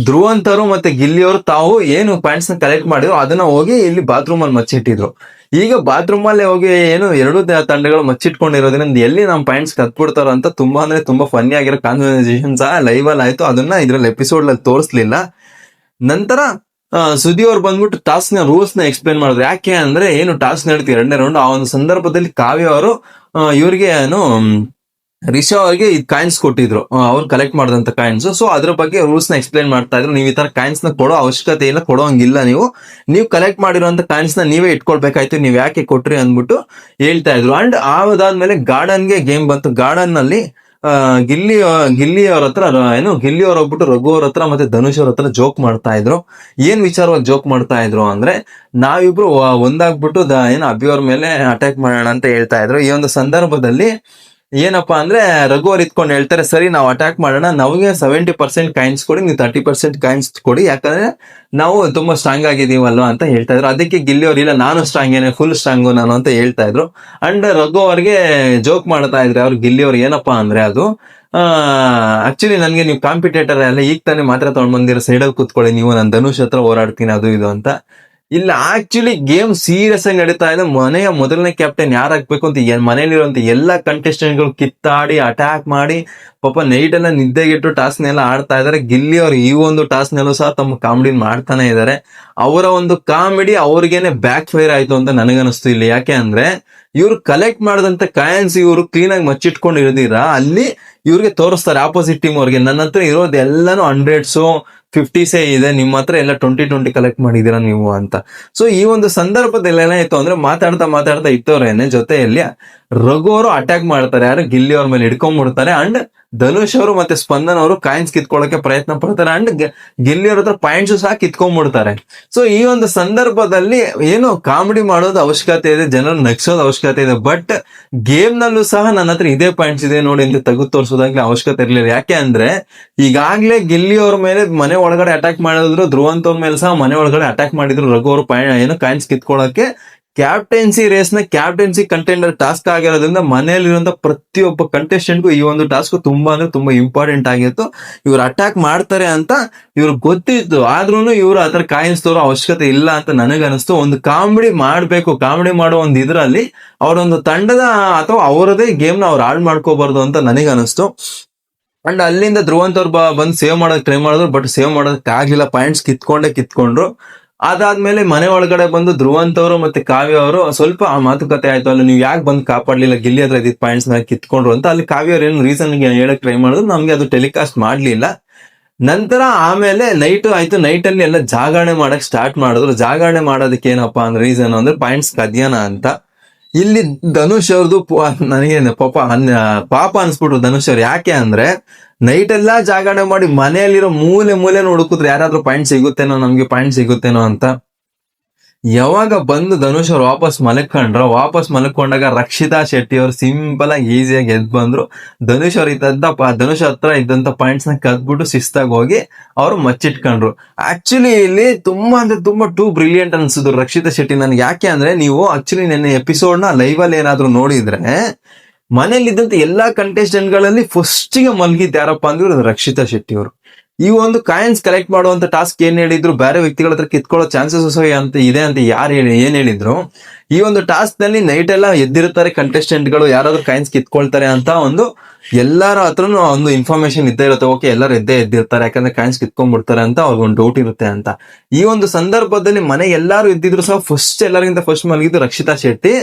ಧ್ರುವಂತರು ಮತ್ತೆ ಗಿಲ್ಲಿ ಅವರು ತಾವು ಏನು ಪಾಯಿಂಟ್ಸ್ನ ಕಲೆಕ್ಟ್ ಮಾಡಿದ್ರು, ಅದನ್ನ ಹೋಗಿ ಇಲ್ಲಿ ಬಾತ್ರೂಮ್ ಅಲ್ಲಿ ಮಚ್ಚಿಟ್ಟಿದ್ರು. ಈಗ ಬಾತ್ರೂಮ್ ಅಲ್ಲಿ ಹೋಗಿ ಏನು ಎರಡು ತಂಡಗಳು ಮಚ್ಚಿಟ್ಕೊಂಡಿರೋದ್ರಿಂದ ಎಲ್ಲಿ ನಮ್ ಪಾಯಿಂಟ್ಸ್ ಕತ್ಬಿಡ್ತಾರೋ ಅಂತ ತುಂಬಾ ಅಂದ್ರೆ ತುಂಬಾ ಫನ್ನಿ ಆಗಿರೋ ಕಾನ್ವರ್ಸೇಷನ್ ಸಹ ಲೈವ್ ಅಲ್ಲಿ ಆಯ್ತು. ಅದನ್ನ ಇದ್ರಲ್ಲಿ ಎಪಿಸೋಡ್ ಅಲ್ಲಿ ತೋರಿಸ್ಲಿಲ್ಲ. ನಂತರ ಸುದಿ ಅವ್ರು ಬಂದ್ಬಿಟ್ಟು ಟಾಸ್ಕ್ನ ರೂಲ್ಸ್ನ ಎಕ್ಸ್ಪ್ಲೈನ್ ಮಾಡಿದ್ರು. ಯಾಕೆ ಅಂದ್ರೆ, ಏನು ಟಾಸ್ಕ್ ನಡೀತಿ ಎರಡನೇ ರೌಂಡ್ ಆ ಒಂದು ಸಂದರ್ಭದಲ್ಲಿ ಕಾವ್ಯ ಅವರು ಇವ್ರಿಗೆ ಏನು ರಿಷಾ ಅವ್ರಿಗೆ ಈ ಕಾಯಿನ್ಸ್ ಕೊಟ್ಟಿದ್ರು. ಅವ್ರು ಕಲೆಕ್ಟ್ ಮಾಡಿದಂತ ಕಾಯಿನ್ಸ್ ಸೊ ಅದ್ರ ಬಗ್ಗೆ ರೂಲ್ಸ್ನ ಎಕ್ಸ್ಪ್ಲೈನ್ ಮಾಡ್ತಾ ಇದ್ರು. ನೀವು ಈ ತರ ಕಾಯಿನ್ಸ್ನ ಕೊಡೋ ಅವಶ್ಯಕತೆ ಇಲ್ಲ, ಕೊಡೋಂಗಿಲ್ಲ ನೀವು. ನೀವು ಕಲೆಕ್ಟ್ ಮಾಡಿರುವಂತ ಕಾಯಿನ್ಸ್ನ ನೀವೇ ಇಟ್ಕೊಳ್ಬೇಕಾಯ್ತು. ನೀವ್ ಯಾಕೆ ಕೊಟ್ರಿ ಅಂದ್ಬಿಟ್ಟು ಹೇಳ್ತಾ ಇದ್ರು. ಅಂಡ್ ಆದಾದ್ಮೇಲೆ ಗಾರ್ಡನ್ಗೆ ಗೇಮ್ ಬಂತು. ಗಾರ್ಡನ್ನಲ್ಲಿ ಗಿಲ್ಲಿ ಗಿಲ್ಲಿ ಅವ್ರ ಹತ್ರ ಏನು, ಗಿಲ್ಲಿ ಅವ್ರ ಹೋಗ್ಬಿಟ್ಟು ರಘು ಅವ್ರ ಹತ್ರ ಮತ್ತೆ ಧನುಷ್ ಅವ್ರ ಹತ್ರ ಜೋಕ್ ಮಾಡ್ತಾ ಇದ್ರು. ಏನ್ ವಿಚಾರವಾಗಿ ಜೋಕ್ ಮಾಡ್ತಾ ಇದ್ರು ಅಂದ್ರೆ, ನಾವಿಬ್ರು ಒಂದಾಗ್ಬಿಟ್ಟು ಏನು, ಅಭಿ ಅವ್ರ ಮೇಲೆ ಅಟ್ಯಾಕ್ ಮಾಡೋಣ ಅಂತ ಹೇಳ್ತಾ ಇದ್ರು. ಈ ಒಂದು ಸಂದರ್ಭದಲ್ಲಿ ಏನಪ್ಪಾ ಅಂದ್ರೆ ರಘು ಅವ್ರು ಇತ್ಕೊಂಡು ಹೇಳ್ತಾರೆ, ಸರಿ, ನಾವು ಅಟ್ಯಾಕ್ ಮಾಡೋಣ. ನಮಗೆ ಸೆವೆಂಟಿ ಪರ್ಸೆಂಟ್ ಕಾಯಿನ್ಸ್ ಕೊಡಿ, ನೀವು ತರ್ಟಿ ಪರ್ಸೆಂಟ್ ಕಾಯಿನ್ಸ್ ಕೊಡಿ. ಯಾಕಂದ್ರೆ ನಾವು ತುಂಬಾ ಸ್ಟ್ರಾಂಗ್ ಆಗಿದೀವಲ್ವಾ ಅಂತ ಹೇಳ್ತಾ ಇದ್ರು. ಅದಕ್ಕೆ ಗಿಲ್ಲಿ ಅವ್ರು, ಇಲ್ಲ, ನಾನು ಸ್ಟ್ರಾಂಗ್ ಏನೇ ಫುಲ್ ಸ್ಟ್ರಾಂಗು ನಾನು ಅಂತ ಹೇಳ್ತಾ ಇದ್ರು. ಅಂಡ್ ರಘು ಅವ್ರಿಗೆ ಜೋಕ್ ಮಾಡ್ತಾ ಇದ್ರೆ ಅವ್ರು, ಗಿಲ್ಲಿ ಅವ್ರು, ಏನಪ್ಪಾ ಅಂದ್ರೆ ಅದು ಆಕ್ಚುಲಿ ನನಗೆ ನೀವು ಕಾಂಪಿಟೇಟರ್ ಎಲ್ಲ ಈಗ ತಾನೇ ಮಾತ್ರ ತಗೊಂಡ್ ಬಂದಿರೋ ಸೈಡಲ್ಲಿ ಕೂತ್ಕೊಳ್ಳಿ. ನೀವು ನಾನು ಧನುಷ್ ಹತ್ರ ಹೋರಾಡ್ತೀನಿ, ಅದು ಇದು ಅಂತ. ಇಲ್ಲ ಆಕ್ಚುಲಿ ಗೇಮ್ ಸೀರಿಯಸ್ ಆಗಿ ನಡೀತಾ ಇದೆ. ಮನೆಯ ಮೊದಲನೇ ಕ್ಯಾಪ್ಟನ್ ಯಾರಾಗ್ಬೇಕು ಅಂತ ಎ- ಮನೆಯಲ್ಲಿರುವಂತ ಎಲ್ಲಾ ಕಂಟೆಸ್ಟೆಂಟ್ಗಳು ಕಿತ್ತಾಡಿ ಅಟ್ಯಾಕ್ ಮಾಡಿ, ಪಾಪ ನೈಟ್ ಎಲ್ಲ ನಿದ್ದೆಗೆಟ್ಟು ಟಾಸ್ಕ್ ನೆಲ್ಲ ಆಡ್ತಾ ಇದಾರೆ. ಗಿಲ್ಲಿ ಅವ್ರು ಈ ಒಂದು ನಲ್ಲೂ ಸಹ ತಮ್ಮ ಕಾಮಿಡಿ ಮಾಡ್ತಾನೆ ಇದ್ದಾರೆ ಅವರ ಒಂದು ಕಾಮಿಡಿ ಅವ್ರಿಗೇನೆ ಬ್ಯಾಕ್ ಫೈರ್ ಆಯ್ತು ಅಂತ ನನಗನ್ನಿಸ್ತು ಇಲ್ಲಿ. ಯಾಕೆ ಅಂದ್ರೆ, ಇವ್ರು ಕಲೆಕ್ಟ್ ಮಾಡಿದಂತ ಕಾಯನ್ಸ್ ಇವರು ಕ್ಲೀನ್ ಆಗಿ ಮಚ್ಚಿಟ್ಕೊಂಡು ಇರ್ದಿರ? ಅಲ್ಲಿ ಇವ್ರಿಗೆ ತೋರಿಸ್ತಾರೆ ಆಪೋಸಿಟ್ ಟೀಮ್ ಅವ್ರಿಗೆ. ನನ್ನ ಹತ್ರ ಇರೋದು ಎಲ್ಲಾನು ಹಂಡ್ರೆಡ್ಸು ಫಿಫ್ಟೀಸೇ ಇದೆ, ನಿಮ್ಮ ಹತ್ರ ಎಲ್ಲ ಟ್ವೆಂಟಿ ಟ್ವೆಂಟಿ ಕಲೆಕ್ಟ್ ಮಾಡಿದೀರಾ ನೀವು ಅಂತ. ಸೊ ಈ ಒಂದು ಸಂದರ್ಭದಲ್ಲಿ ಏನಾಯ್ತು ಅಂದ್ರೆ ಮಾತಾಡ್ತಾ ಮಾತಾಡ್ತಾ ಇತ್ತವ್ರೇನೆ ಜೊತೆಯಲ್ಲಿ ರಘು ಅವರು ಅಟ್ಯಾಕ್ ಮಾಡ್ತಾರೆ, ಯಾರು ಗಿಲ್ಲಿ ಅವ್ರ ಮೇಲೆ ಹಿಡ್ಕೊಂಡ್ಬಿಡ್ತಾರೆ. ಅಂಡ್ ಧನುಷ್ ಅವರು ಮತ್ತೆ ಸ್ಪಂದನ್ ಅವರು ಕಾಯಿನ್ಸ್ ಕಿತ್ಕೊಳ್ಳೋಕೆ ಪ್ರಯತ್ನ ಪಡ್ತಾರೆ ಅಂಡ್ ಗಿಲ್ಲಿ ಅವ್ರ ಹತ್ರ ಪಾಯಿಂಟ್ಸ್ ಸಹ ಕಿತ್ಕೊಂಡ್ಬಿಡ್ತಾರೆ. ಸೊ ಈ ಒಂದು ಸಂದರ್ಭದಲ್ಲಿ ಏನು ಕಾಮಿಡಿ ಮಾಡೋದು ಅವಶ್ಯಕತೆ ಇದೆ, ಜನರು ನಗ್ಸೋದು ಅವಶ್ಯಕತೆ ಇದೆ ಬಟ್ ಗೇಮ್ ನಲ್ಲೂ ಸಹ ನನ್ನ ಹತ್ರ ಇದೇ ಪಾಯಿಂಟ್ಸ್ ಇದೆ ನೋಡಿ ಅಂತ ತೆಗೆದು ತೋರಿಸೋದಾಗ್ಲಿ ಅವಶ್ಯಕತೆ ಇರಲಿಲ್ಲ. ಯಾಕೆ ಅಂದ್ರೆ ಈಗಾಗ್ಲೇ ಗಿಲ್ಲಿ ಅವ್ರ ಮೇಲೆ ಮನೆ ಒಳಗಡೆ ಅಟ್ಯಾಕ್ ಮಾಡಿದ್ರು, ಧ್ರುವಂತ ಅವ್ರ ಮೇಲೆ ಸಹ ಮನೆ ಒಳಗಡೆ ಅಟ್ಯಾಕ್ ಮಾಡಿದ್ರು, ರಘು ಅವರು ಏನು ಕಾಯಿನ್ಸ್ ಕಿತ್ಕೊಳ್ಳೋಕೆ ಕ್ಯಾಪ್ಟನ್ಸಿ ರೇಸ್ನ ಕ್ಯಾಪ್ಟೆನ್ಸಿ ಕಂಟೆಂಡರ್ ಟಾಸ್ಕ್ ಆಗಿರೋದ್ರಿಂದ ಮನೆಯಲ್ಲಿರುವಂತ ಪ್ರತಿಯೊಬ್ಬ ಕಂಟೆಸ್ಟೆಂಟ್ಗೂ ಈ ಒಂದು ಟಾಸ್ಕ್ ತುಂಬಾ ಅಂದ್ರೆ ತುಂಬಾ ಇಂಪಾರ್ಟೆಂಟ್ ಆಗಿತ್ತು. ಇವ್ರು ಅಟ್ಯಾಕ್ ಮಾಡ್ತಾರೆ ಅಂತ ಇವ್ರು ಗೊತ್ತಿತ್ತು. ಆದ್ರೂ ಇವ್ರು ಆತರ ಕಾಯಿನ್ಸ್ ತೋರೋ ಅವಶ್ಯಕತೆ ಇಲ್ಲ ಅಂತ ನನಗನ್ನಿಸ್ತು. ಒಂದು ಕಾಮಿಡಿ ಮಾಡ್ಬೇಕು. ಕಾಮಿಡಿ ಮಾಡೋ ಒಂದು ಇದ್ರಲ್ಲಿ ಅವರೊಂದು ತಂಡದ ಅಥವಾ ಅವರದೇ ನ ಅವ್ರು ಹಾಳು ಮಾಡ್ಕೋಬಾರ್ದು ಅಂತ ನನಗನ್ನಿಸ್ತು. ಅಂಡ್ ಅಲ್ಲಿಂದ ಧ್ರುವಂತ್ ಅವ್ರು ಬಂದು ಸೇವ್ ಮಾಡೋಕೆ ಟ್ರೈ ಮಾಡಿದ್ರು. ಬಟ್ ಸೇವ್ ಮಾಡೋದಕ್ಕೆ ಆಗ್ಲಿಲ್ಲ ಪಾಯಿಂಟ್ಸ್ ಕಿತ್ಕೊಂಡೇ ಕಿತ್ಕೊಂಡ್ರು. ಅದಾದ್ಮೇಲೆ ಮನೆ ಒಳಗಡೆ ಬಂದು ಧ್ರುವಂತ್ ಅವರು ಮತ್ತೆ ಕಾವ್ಯ ಅವರು, ಸ್ವಲ್ಪ ಆ ಮಾತುಕತೆ ಆಯ್ತು. ಅಲ್ಲಿ ನೀವು ಯಾಕೆ ಬಂದು ಕಾಪಾಡ್ಲಿಲ್ಲ? ಗಿಲ್ಲಿ ಹತ್ರ ಇದ್ದಿದ್ ಪಾಯಿಂಟ್ಸ್ನ ಕಿತ್ಕೊಂಡ್ರು ಅಂತ ಅಲ್ಲಿ ಕಾವ್ಯ ಅವ್ರು ಏನು ರೀಸನ್ ಹೇಳಕ್ ಟ್ರೈ ಮಾಡಿದ್ರು. ನಮ್ಗೆ ಅದು ಟೆಲಿಕಾಸ್ಟ್ ಮಾಡ್ಲಿಲ್ಲ. ನಂತರ ಆಮೇಲೆ ನೈಟ್ ಆಯ್ತು. ನೈಟ್ ಅಲ್ಲಿ ಎಲ್ಲ ಜಾಗರಣೆ ಮಾಡಕ್ ಸ್ಟಾರ್ಟ್ ಮಾಡಿದ್ರು. ಜಾಗರಣೆ ಮಾಡೋದಕ್ಕೆ ಏನಪ್ಪಾ ಅಂದ್ರೆ ರೀಸನ್ ಅಂದ್ರೆ ಪಾಯಿಂಟ್ಸ್ ಕದ್ಯಾನ ಅಂತ. ಇಲ್ಲಿ ಧನುಷ್ ಅವ್ರದ್ದು ನನಗೆ ಪಾಪ ಅನ್- ಪಾಪ ಅನ್ಸ್ಬಿಟ್ರು ಧನುಷ್ ಅವ್ರು. ಯಾಕೆ ಅಂದ್ರೆ ನೈಟ್ ಎಲ್ಲಾ ಜಾಗರಣೆ ಮಾಡಿ ಮನೆಯಲ್ಲಿರೋ ಮೂಲೆ ಮೂಲೆ ಹುಡುಕಿದ್ರೆ ಯಾರಾದ್ರೂ ಪಾಯಿಂಟ್ ಸಿಗುತ್ತೇನೋ, ನಮ್ಗೆ ಪಾಯಿಂಟ್ ಸಿಗುತ್ತೇನೋ ಅಂತ. ಯಾವಾಗ ಬಂದು ಧನುಷ್ ಅವ್ರು ವಾಪಸ್ ಮಲಕೊಂಡ್ರ, ವಾಪಸ್ ಮಲಕೊಂಡಾಗ ರಕ್ಷಿತಾ ಶೆಟ್ಟಿ ಅವ್ರು ಸಿಂಪಲ್ ಆಗಿ ಈಸಿಯಾಗಿ ಎದ್ ಬಂದ್ರು. ಧನುಷ್ ಅವ್ರು ಇದ್ದಂತ ಧನುಷ್ ಹತ್ರ ಇದ್ದಂತ ಪಾಯಿಂಟ್ಸ್ನ ಕದ್ಬಿಟ್ಟು ಶಿಸ್ತಾಗಿ ಹೋಗಿ ಅವ್ರು ಮಚ್ಚಿಟ್ಕೊಂಡ್ರು. ಆಕ್ಚುಲಿ ಇಲ್ಲಿ ತುಂಬಾ ಅಂದ್ರೆ ತುಂಬಾ ಟೂ ಬ್ರಿಲಿಯಂಟ್ ಅನ್ಸಿದ್ರು ರಕ್ಷಿತಾ ಶೆಟ್ಟಿ ನನ್ಗೆ. ಯಾಕೆ ಅಂದ್ರೆ ನೀವು ಆಕ್ಚುಲಿ ನೆನ್ನೆ ಎಪಿಸೋಡ್ನ ಲೈವ್ ಅಲ್ಲಿ ಏನಾದ್ರು ನೋಡಿದ್ರೆ ಮನೇಲಿ ಇದ್ದಂತ ಎಲ್ಲಾ ಕಂಟೆಸ್ಟೆಂಟ್ಗಳಲ್ಲಿ ಫಸ್ಟ್ಗೆ ಮಲ್ಗಿದ್ ಯಾರಪ್ಪ ಅಂದ್ರೆ ರಕ್ಷಿತಾ ಶೆಟ್ಟಿ ಅವರು. ಈ ಒಂದು ಕಾಯಿನ್ಸ್ ಕಲೆಕ್ಟ್ ಮಾಡುವಂತ ಟಾಸ್ಕ್ ಏನ್ ಹೇಳಿದ್ರು, ಬೇರೆ ವ್ಯಕ್ತಿಗಳ ಹತ್ರ ಕಿತ್ಕೊಳ್ಳೋ ಚಾನ್ಸಸ್ ಅಂತ ಇದೆ ಅಂತ ಯಾರು ಹೇಳಿ, ಏನ್ ಹೇಳಿದ್ರು, ಈ ಒಂದು ಟಾಸ್ಕ್ನಲ್ಲಿ ನೈಟ್ ಎಲ್ಲ ಎದ್ದಿರ್ತಾರೆ ಕಂಟೆಸ್ಟೆಂಟ್ಗಳು, ಯಾರಾದ್ರೂ ಕಾಯಿನ್ಸ್ ಕಿತ್ಕೊಳ್ತಾರೆ ಅಂತ ಒಂದು ಎಲ್ಲರ ಹತ್ರನು ಒಂದು ಇನ್ಫಾರ್ಮೇಶನ್ ಇದ್ದೇ ಇರುತ್ತೆ. ಓಕೆ ಎಲ್ಲರೂ ಎದ್ದೇ ಎದ್ದಿರ್ತಾರೆ. ಯಾಕಂದ್ರೆ ಕಾಯಿನ್ಸ್ ಕಿತ್ಕೊಂಡ್ಬಿಡ್ತಾರೆ ಅಂತ ಅವ್ರಿಗೆ ಒಂದು ಡೌಟ್ ಇರುತ್ತೆ ಅಂತ. ಈ ಒಂದು ಸಂದರ್ಭದಲ್ಲಿ ಮನೆ ಎಲ್ಲಾರು ಇದ್ದಿದ್ರು ಸಹ ಫಸ್ಟ್ ಎಲ್ಲರಿಗಿಂತ ಫಸ್ಟ್ ಮಲಗಿದ್ದು ರಕ್ಷಿತಾ ಶೆಟ್ಟಿ.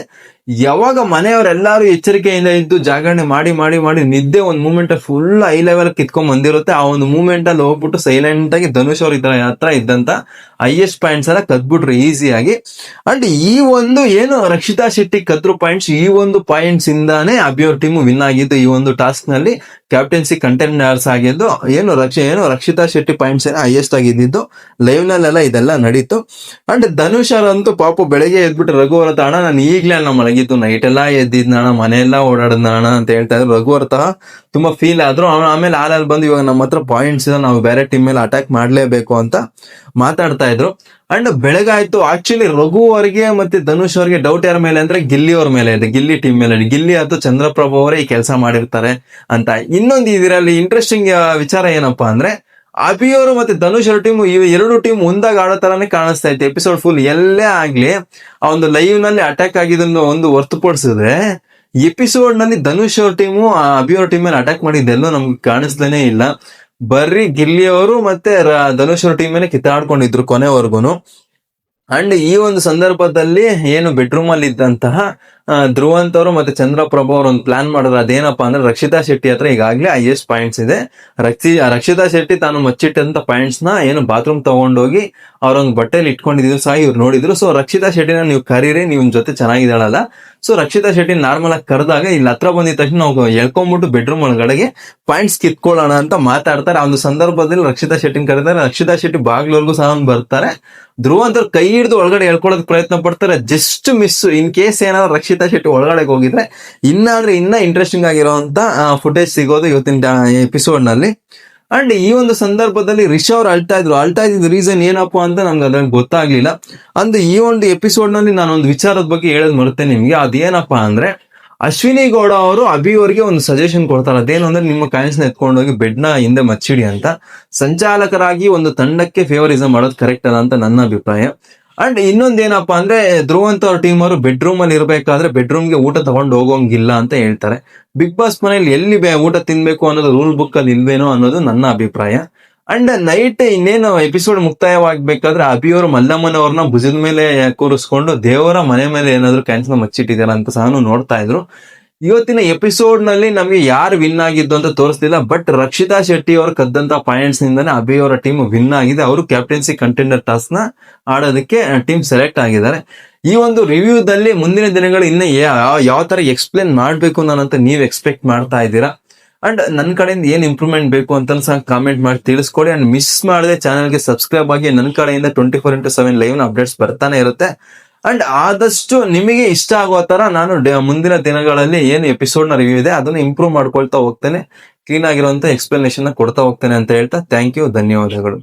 ಯಾವಾಗ ಮನೆಯವರೆಲ್ಲರೂ ಎಚ್ಚರಿಕೆಯಿಂದ ಇದ್ದು ಜಾಗರಣೆ ಮಾಡಿ ಮಾಡಿ ಮಾಡಿ ನಿದ್ದೆ ಒಂದು ಮೂಮೆಂಟ್ ಫುಲ್ ಹೈ ಲೆವೆಲ್ ಕಿತ್ಕೊಂಡ್ ಬಂದಿರುತ್ತೆ. ಆ ಒಂದು ಮೂಮೆಂಟ್ ಅಲ್ಲಿ ಹೋಗ್ಬಿಟ್ಟು ಸೈಲೆಂಟ್ ಆಗಿ ಧನುಷ್ ಅವ್ರ ಇದ್ರ ಹತ್ರ ಇದ್ದಂತ ಹೈಯೆಸ್ಟ್ ಪಾಯಿಂಟ್ಸ್ ಎಲ್ಲ ಕದ್ಬಿಟ್ರು ಈಸಿಯಾಗಿ ಅಂಡ್ ಈ ಒಂದು ಏನು ರಕ್ಷಿತಾ ಶೆಟ್ಟಿ ಕದ್ರು ಪಾಯಿಂಟ್ಸ್ ಈ ಒಂದು ಪಾಯಿಂಟ್ಸ್ ಇಂದಾನೇ ಅಭಿಯೋರ್ ಟೀಮ್ ವಿನ್ ಆಗಿದ್ದು. ಈ ಒಂದು ಟಾಸ್ಕ್ ನಲ್ಲಿ ಕ್ಯಾಪ್ಟನ್ಸಿ ಕಂಟೆಂಡರ್ಸ್ ಆಗಿದ್ದು, ಏನು ರಕ್ಷ, ಏನು ರಕ್ಷಿತಾ ಶೆಟ್ಟಿ ಪಾಯಿಂಟ್ಸ್ ಏನೋ ಹೈಯೆಸ್ಟ್ ಆಗಿದ್ದು ಲೈವ್ ನಲ್ಲೆಲ್ಲ ಇದೆಲ್ಲ ನಡೀತು. ಅಂಡ್ ಧನುಷ್ ಅಂತೂ ಪಾಪ ಬೆಳಗ್ಗೆ ಎದ್ಬಿಟ್ಟು ರಘುವರ ಅಣ್ಣ ನಾನು ಈಗ್ಲೇ ಅಣ್ಣ ಮಲಗಿದ್ದು ನೈಟ್ ಎಲ್ಲ ಎದ್ದಿದ್ನಣ್ಣ ಮನೆಯೆಲ್ಲ ಓಡಾಡಿದ್ನ ಅಣ್ಣ ಅಂತ ಹೇಳ್ತಾ ಇದ್ರು. ರಘುವರತ ತುಂಬಾ ಫೀಲ್ ಆದ್ರು ಆಮೇಲೆ ಆಲಲ್ಲಿ ಬಂದು ಇವಾಗ ನಮ್ಮ ಹತ್ರ ಪಾಯಿಂಟ್ಸ್ ಇದೆ ನಾವು ಬೇರೆ ಟೀಮ್ ಮೇಲೆ ಅಟ್ಯಾಕ್ ಮಾಡ್ಲೇಬೇಕು ಅಂತ ಮಾತಾಡ್ತಾ ಇದ್ರು. ಅಂಡ್ ಬೆಳಗಾಯ್ತು ಆಕ್ಚುಲಿ ರಘು ಅವರಿಗೆ ಮತ್ತೆ ಧನುಷ್ ಅವರಿಗೆ ಡೌಟ್ ಯಾರ ಮೇಲೆ ಅಂದ್ರೆ ಗಿಲ್ಲಿ ಅವ್ರ ಮೇಲೆ ಇದೆ. ಗಿಲ್ಲಿ ಟೀಮ್ ಮೇಲೆ ಗಿಲ್ಲಿ ಅಥವಾ ಚಂದ್ರಪ್ರಭು ಅವರೇ ಈ ಕೆಲಸ ಮಾಡಿರ್ತಾರೆ ಅಂತ. ಇನ್ನೊಂದು ಇದರಲ್ಲಿ ಇಂಟ್ರೆಸ್ಟಿಂಗ್ ವಿಚಾರ ಏನಪ್ಪಾ ಅಂದ್ರೆ ಅಭಿ ಅವರು ಮತ್ತೆ ಧನುಷ್ ಅವ್ರ ಟೀಮ್ ಇವ್ ಎರಡು ಟೀಮ್ ಮುಂದಾಗ ಆಡೋ ತರಾನೇ ಕಾಣಿಸ್ತಾ ಇತ್ತು. ಎಪಿಸೋಡ್ ಫುಲ್ ಎಲ್ಲೇ ಆಗ್ಲಿ ಆ ಒಂದು ಲೈವ್ನಲ್ಲಿ ಅಟ್ಯಾಕ್ ಆಗಿದ್ದನ್ನು ಒಂದು ಹೊರತುಪಡಿಸಿದ್ರೆ ಎಪಿಸೋಡ್ನಲ್ಲಿ ಧನುಷ್ ಅವ್ರ ಟೀಮು ಅಭಿ ಅವ್ರ ಟೀಮ್ ಮೇಲೆ ಅಟ್ಯಾಕ್ ಮಾಡಿದ್ದೆಲ್ಲೂ ನಮ್ಗೆ ಕಾಣಿಸ್ದೇನೆ ಇಲ್ಲ. ಬರ್ರಿ ಗಿಲ್ಲಿ ಅವರು ಮತ್ತೆ ಧನುಷ್ ಅವ್ರ ಟೀಮ್ ಮೇಲೆ ಕಿತ್ತಾಡ್ಕೊಂಡಿದ್ರು ಕೊನೆವರೆಗೂ ಅಂಡ್ ಈ ಒಂದು ಸಂದರ್ಭದಲ್ಲಿ ಏನು ಬೆಡ್ರೂಮ್ ಅಲ್ಲಿ ಇದ್ದಂತಹ ಆ, ಧ್ರುವಂತ್ ಅವರು ಮತ್ತೆ ಚಂದ್ರಪ್ರಭು ಅವರು ಒಂದು ಪ್ಲಾನ್ ಮಾಡಿದ್ರೆ ಅದೇನಪ್ಪ ಅಂದ್ರೆ ರಕ್ಷಿತಾ ಶೆಟ್ಟಿ ಹತ್ರ ಈಗಾಗಲೇ ಹೈಯೆಸ್ಟ್ ಪಾಯಿಂಟ್ಸ್ ಇದೆ. ರಕ್ಷಿ, ರಕ್ಷಿತಾ ಶೆಟ್ಟಿ ತಾನು ಮಚ್ಚಿಟ್ಟಂತ ಪಾಯಿಂಟ್ಸ್ನ ಏನು ಬಾತ್ರೂಮ್ ತಗೊಂಡೋಗಿ ಅವ್ರೊಂದು ಬಟ್ಟೆಲಿ ಇಟ್ಕೊಂಡಿದ್ರು ಸಹ ಇವ್ರು ನೋಡಿದ್ರು. ಸೊ ರಕ್ಷಿತಾ ಶೆಟ್ಟಿನ ನೀವು ಕರೀರಿ, ನೀವು ಜೊತೆ ಚೆನ್ನಾಗಿದ್ದಾಳಲ್ಲ. ಸೊ ರಕ್ಷಿತಾ ಶೆಟ್ಟಿ ನಾರ್ಮಲ್ ಆಗಿ ಕರೆದಾಗ ಇಲ್ಲಿ ಹತ್ರ ಬಂದಿದ ತಕ್ಷಣ ನಾವು ಎಳ್ಕೊಂಡ್ಬಿಟ್ಟು ಬೆಡ್ರೂಮ್ ಒಳಗಡೆಗೆ ಪಾಯಿಂಟ್ಸ್ ಕಿತ್ಕೊಳ್ಳೋಣ ಅಂತ ಮಾತಾಡ್ತಾರೆ. ಆ ಒಂದು ಸಂದರ್ಭದಲ್ಲಿ ರಕ್ಷಿತಾ ಶೆಟ್ಟಿನ ಕರೀತಾರೆ. ರಕ್ಷಿತಾ ಶೆಟ್ಟಿ ಬಾಗ್ಲವರೆಗೂ ಸಹ ಬರ್ತಾರೆ. ಧ್ರುವಂತರು ಕೈ ಹಿಡಿದು ಒಳಗಡೆ ಹೇಳ್ಕೊಳ್ಳೋದಕ್ಕೆ ಪ್ರಯತ್ನ ಪಡ್ತಾರೆ. ಜಸ್ಟ್ ಮಿಸ್ ಇನ್ ಕೇಸ್ ಏನಾದ್ರು ರಕ್ಷಿತಾ ಶೆಟ್ಟಿ ಒಳಗಡೆ ಹೋಗಿದ್ರೆ ಇನ್ನಾದ್ರೆ ಇನ್ನ ಇಂಟ್ರೆಸ್ಟಿಂಗ್ ಆಗಿರುವಂತ ಫುಟೇಜ್ ಸಿಗೋದು ಇವತ್ತಿನ ಎಪಿಸೋಡ್ನಲ್ಲಿ. ಅಂಡ್ ಈ ಒಂದು ಸಂದರ್ಭದಲ್ಲಿ ರಿಷ್ ಅವ್ರು ಅಳ್ತಾ ಇದ್ರು. ಅಳ್ತಾ ಇದ್ದ ರೀಸನ್ ಏನಪ್ಪಾ ಅಂತ ನಮ್ಗೆ ಅದ್ರಲ್ಲಿ ಗೊತ್ತಾಗ್ಲಿಲ್ಲ. ಅಂದ್ ಈ ಒಂದು ಎಪಿಸೋಡ್ನಲ್ಲಿ ನಾನು ಒಂದು ವಿಚಾರದ ಬಗ್ಗೆ ಹೇಳೋದ್ ಮರ್ತೇನೆ ನಿಮ್ಗೆ. ಅದೇನಪ್ಪಾ ಅಂದ್ರೆ ಅಶ್ವಿನಿ ಗೌಡ ಅವರು ಅಭಿ ಅವರಿಗೆ ಒಂದು ಸಜೆಷನ್ ಕೊಡ್ತಾರೆ. ಅದೇನು ಅಂದ್ರೆ ನಿಮ್ಮ ಕಾಯಿನ್ಸ್ನ ಎತ್ಕೊಂಡೋಗಿ ಬೆಡ್ನ ಹಿಂದೆ ಮಚ್ಚಿಡಿ ಅಂತ. ಸಂಚಾಲಕರಾಗಿ ಒಂದು ತಂಡಕ್ಕೆ ಫೇವರಿಸಮ್ ಮಾಡೋದು ಕರೆಕ್ಟ್ ಅಲ್ಲ ಅಂತ ನನ್ನ ಅಭಿಪ್ರಾಯ. ಅಂಡ್ ಇನ್ನೊಂದೇನಪ್ಪಾ ಅಂದ್ರೆ ಧ್ರುವಂತ ಅವ್ರ ಟೀಮ್ ಅವರು ಬೆಡ್ರೂಮ್ ಅಲ್ಲಿ ಇರಬೇಕಾದ್ರೆ ಬೆಡ್ರೂಮ್ಗೆ ಊಟ ತಗೊಂಡು ಹೋಗೋಂಗಿಲ್ಲ ಅಂತ ಹೇಳ್ತಾರೆ. ಬಿಗ್ ಬಾಸ್ ಮನೇಲಿ ಎಲ್ಲಿ ಊಟ ತಿನ್ಬೇಕು ಅನ್ನೋದು ರೂಲ್ ಬುಕ್ ಅಲ್ಲಿ ಇಲ್ವೇನೋ ಅನ್ನೋದು ನನ್ನ ಅಭಿಪ್ರಾಯ. ಅಂಡ್ ನೈಟ್ ಇನ್ನೇನು ಎಪಿಸೋಡ್ ಮುಕ್ತಾಯವಾಗಬೇಕಾದ್ರೆ ಅಭಿ ಅವರು ಮಲ್ಲಮ್ಮನವ್ರನ್ನ ಭುಜದ ಮೇಲೆ ಕೂರಿಸ್ಕೊಂಡು ದೇವರ ಮನೆ ಮೇಲೆ ಏನಾದ್ರು ಕ್ಯಾನ್ಸಲ್ ಮಚ್ಚಿಟ್ಟಿದಾರ ಅಂತ ಸಹ ನೋಡ್ತಾ ಇದ್ರು. ಇವತ್ತಿನ ಎಪಿಸೋಡ್ನಲ್ಲಿ ನಮಗೆ ಯಾರು ವಿನ್ ಆಗಿದ್ದು ಅಂತ ತೋರಿಸ್ತಿಲ್ಲ ಬಟ್ ರಕ್ಷಿತಾ ಶೆಟ್ಟಿ ಅವರು ಕದ್ದಂತ ಪಾಯಿಂಟ್ಸ್ ನಿಂದಾನೆ ಅಭಿ ಅವರ ಟೀಮ್ ವಿನ್ ಆಗಿದೆ. ಅವರು ಕ್ಯಾಪ್ಟನ್ಸಿ ಕಂಟೆಂಡರ್ ಟಾಸ್ನ ಆಡೋದಕ್ಕೆ ಟೀಮ್ ಸೆಲೆಕ್ಟ್ ಆಗಿದ್ದಾರೆ. ಈ ಒಂದು ರಿವ್ಯೂದಲ್ಲಿ ಮುಂದಿನ ದಿನಗಳು ಇನ್ನ ಯಾವ ತರ ಎಕ್ಸ್ಪ್ಲೇನ್ ಮಾಡ್ಬೇಕು ನಾನಂತ ನೀವು ಎಕ್ಸ್ಪೆಕ್ಟ್ ಮಾಡ್ತಾ ಇದ್ದೀರಾ? ಅಂಡ್ ನನ್ನ ಕಡೆಯಿಂದ ಏನ್ ಇಂಪ್ರೂವ್ಮೆಂಟ್ ಬೇಕು ಅಂತ ಸಹ ಕಾಮೆಂಟ್ ಮಾಡಿ ತಿಳಿಸ್ಕೊಡಿ. ಅಂಡ್ ಮಿಸ್ ಮಾಡದೆ ಚಾನಲ್ಗೆ ಸಬ್ಸ್ಕ್ರೈಬ್ ಆಗಿ ನನ್ನ ಕಡೆಯಿಂದ twenty four into seven live updates ಬರ್ತಾನೆ ಇರುತ್ತೆ. ಅಂಡ್ ಆದಷ್ಟು ನಿಮಗೆ ಇಷ್ಟ ಆಗೋ ತರ ನಾನು ಮುಂದಿನ ದಿನಗಳಲ್ಲಿ ಏನು ಎಪಿಸೋಡ್ನ ರಿವ್ಯೂ ಇದೆ, ಅದನ್ನ ಇಂಪ್ರೂವ್ ಮಾಡ್ಕೊಳ್ತಾ ಹೋಗ್ತೇನೆ. ಕ್ಲೀನ್ ಆಗಿರುವಂತ ಎಕ್ಸ್ಪ್ಲನೇಷನ್ ಕೊಡ್ತಾ ಹೋಗ್ತೇನೆ ಅಂತ ಹೇಳ್ತಾ ಥ್ಯಾಂಕ್ ಯು ಧನ್ಯವಾದಗಳು.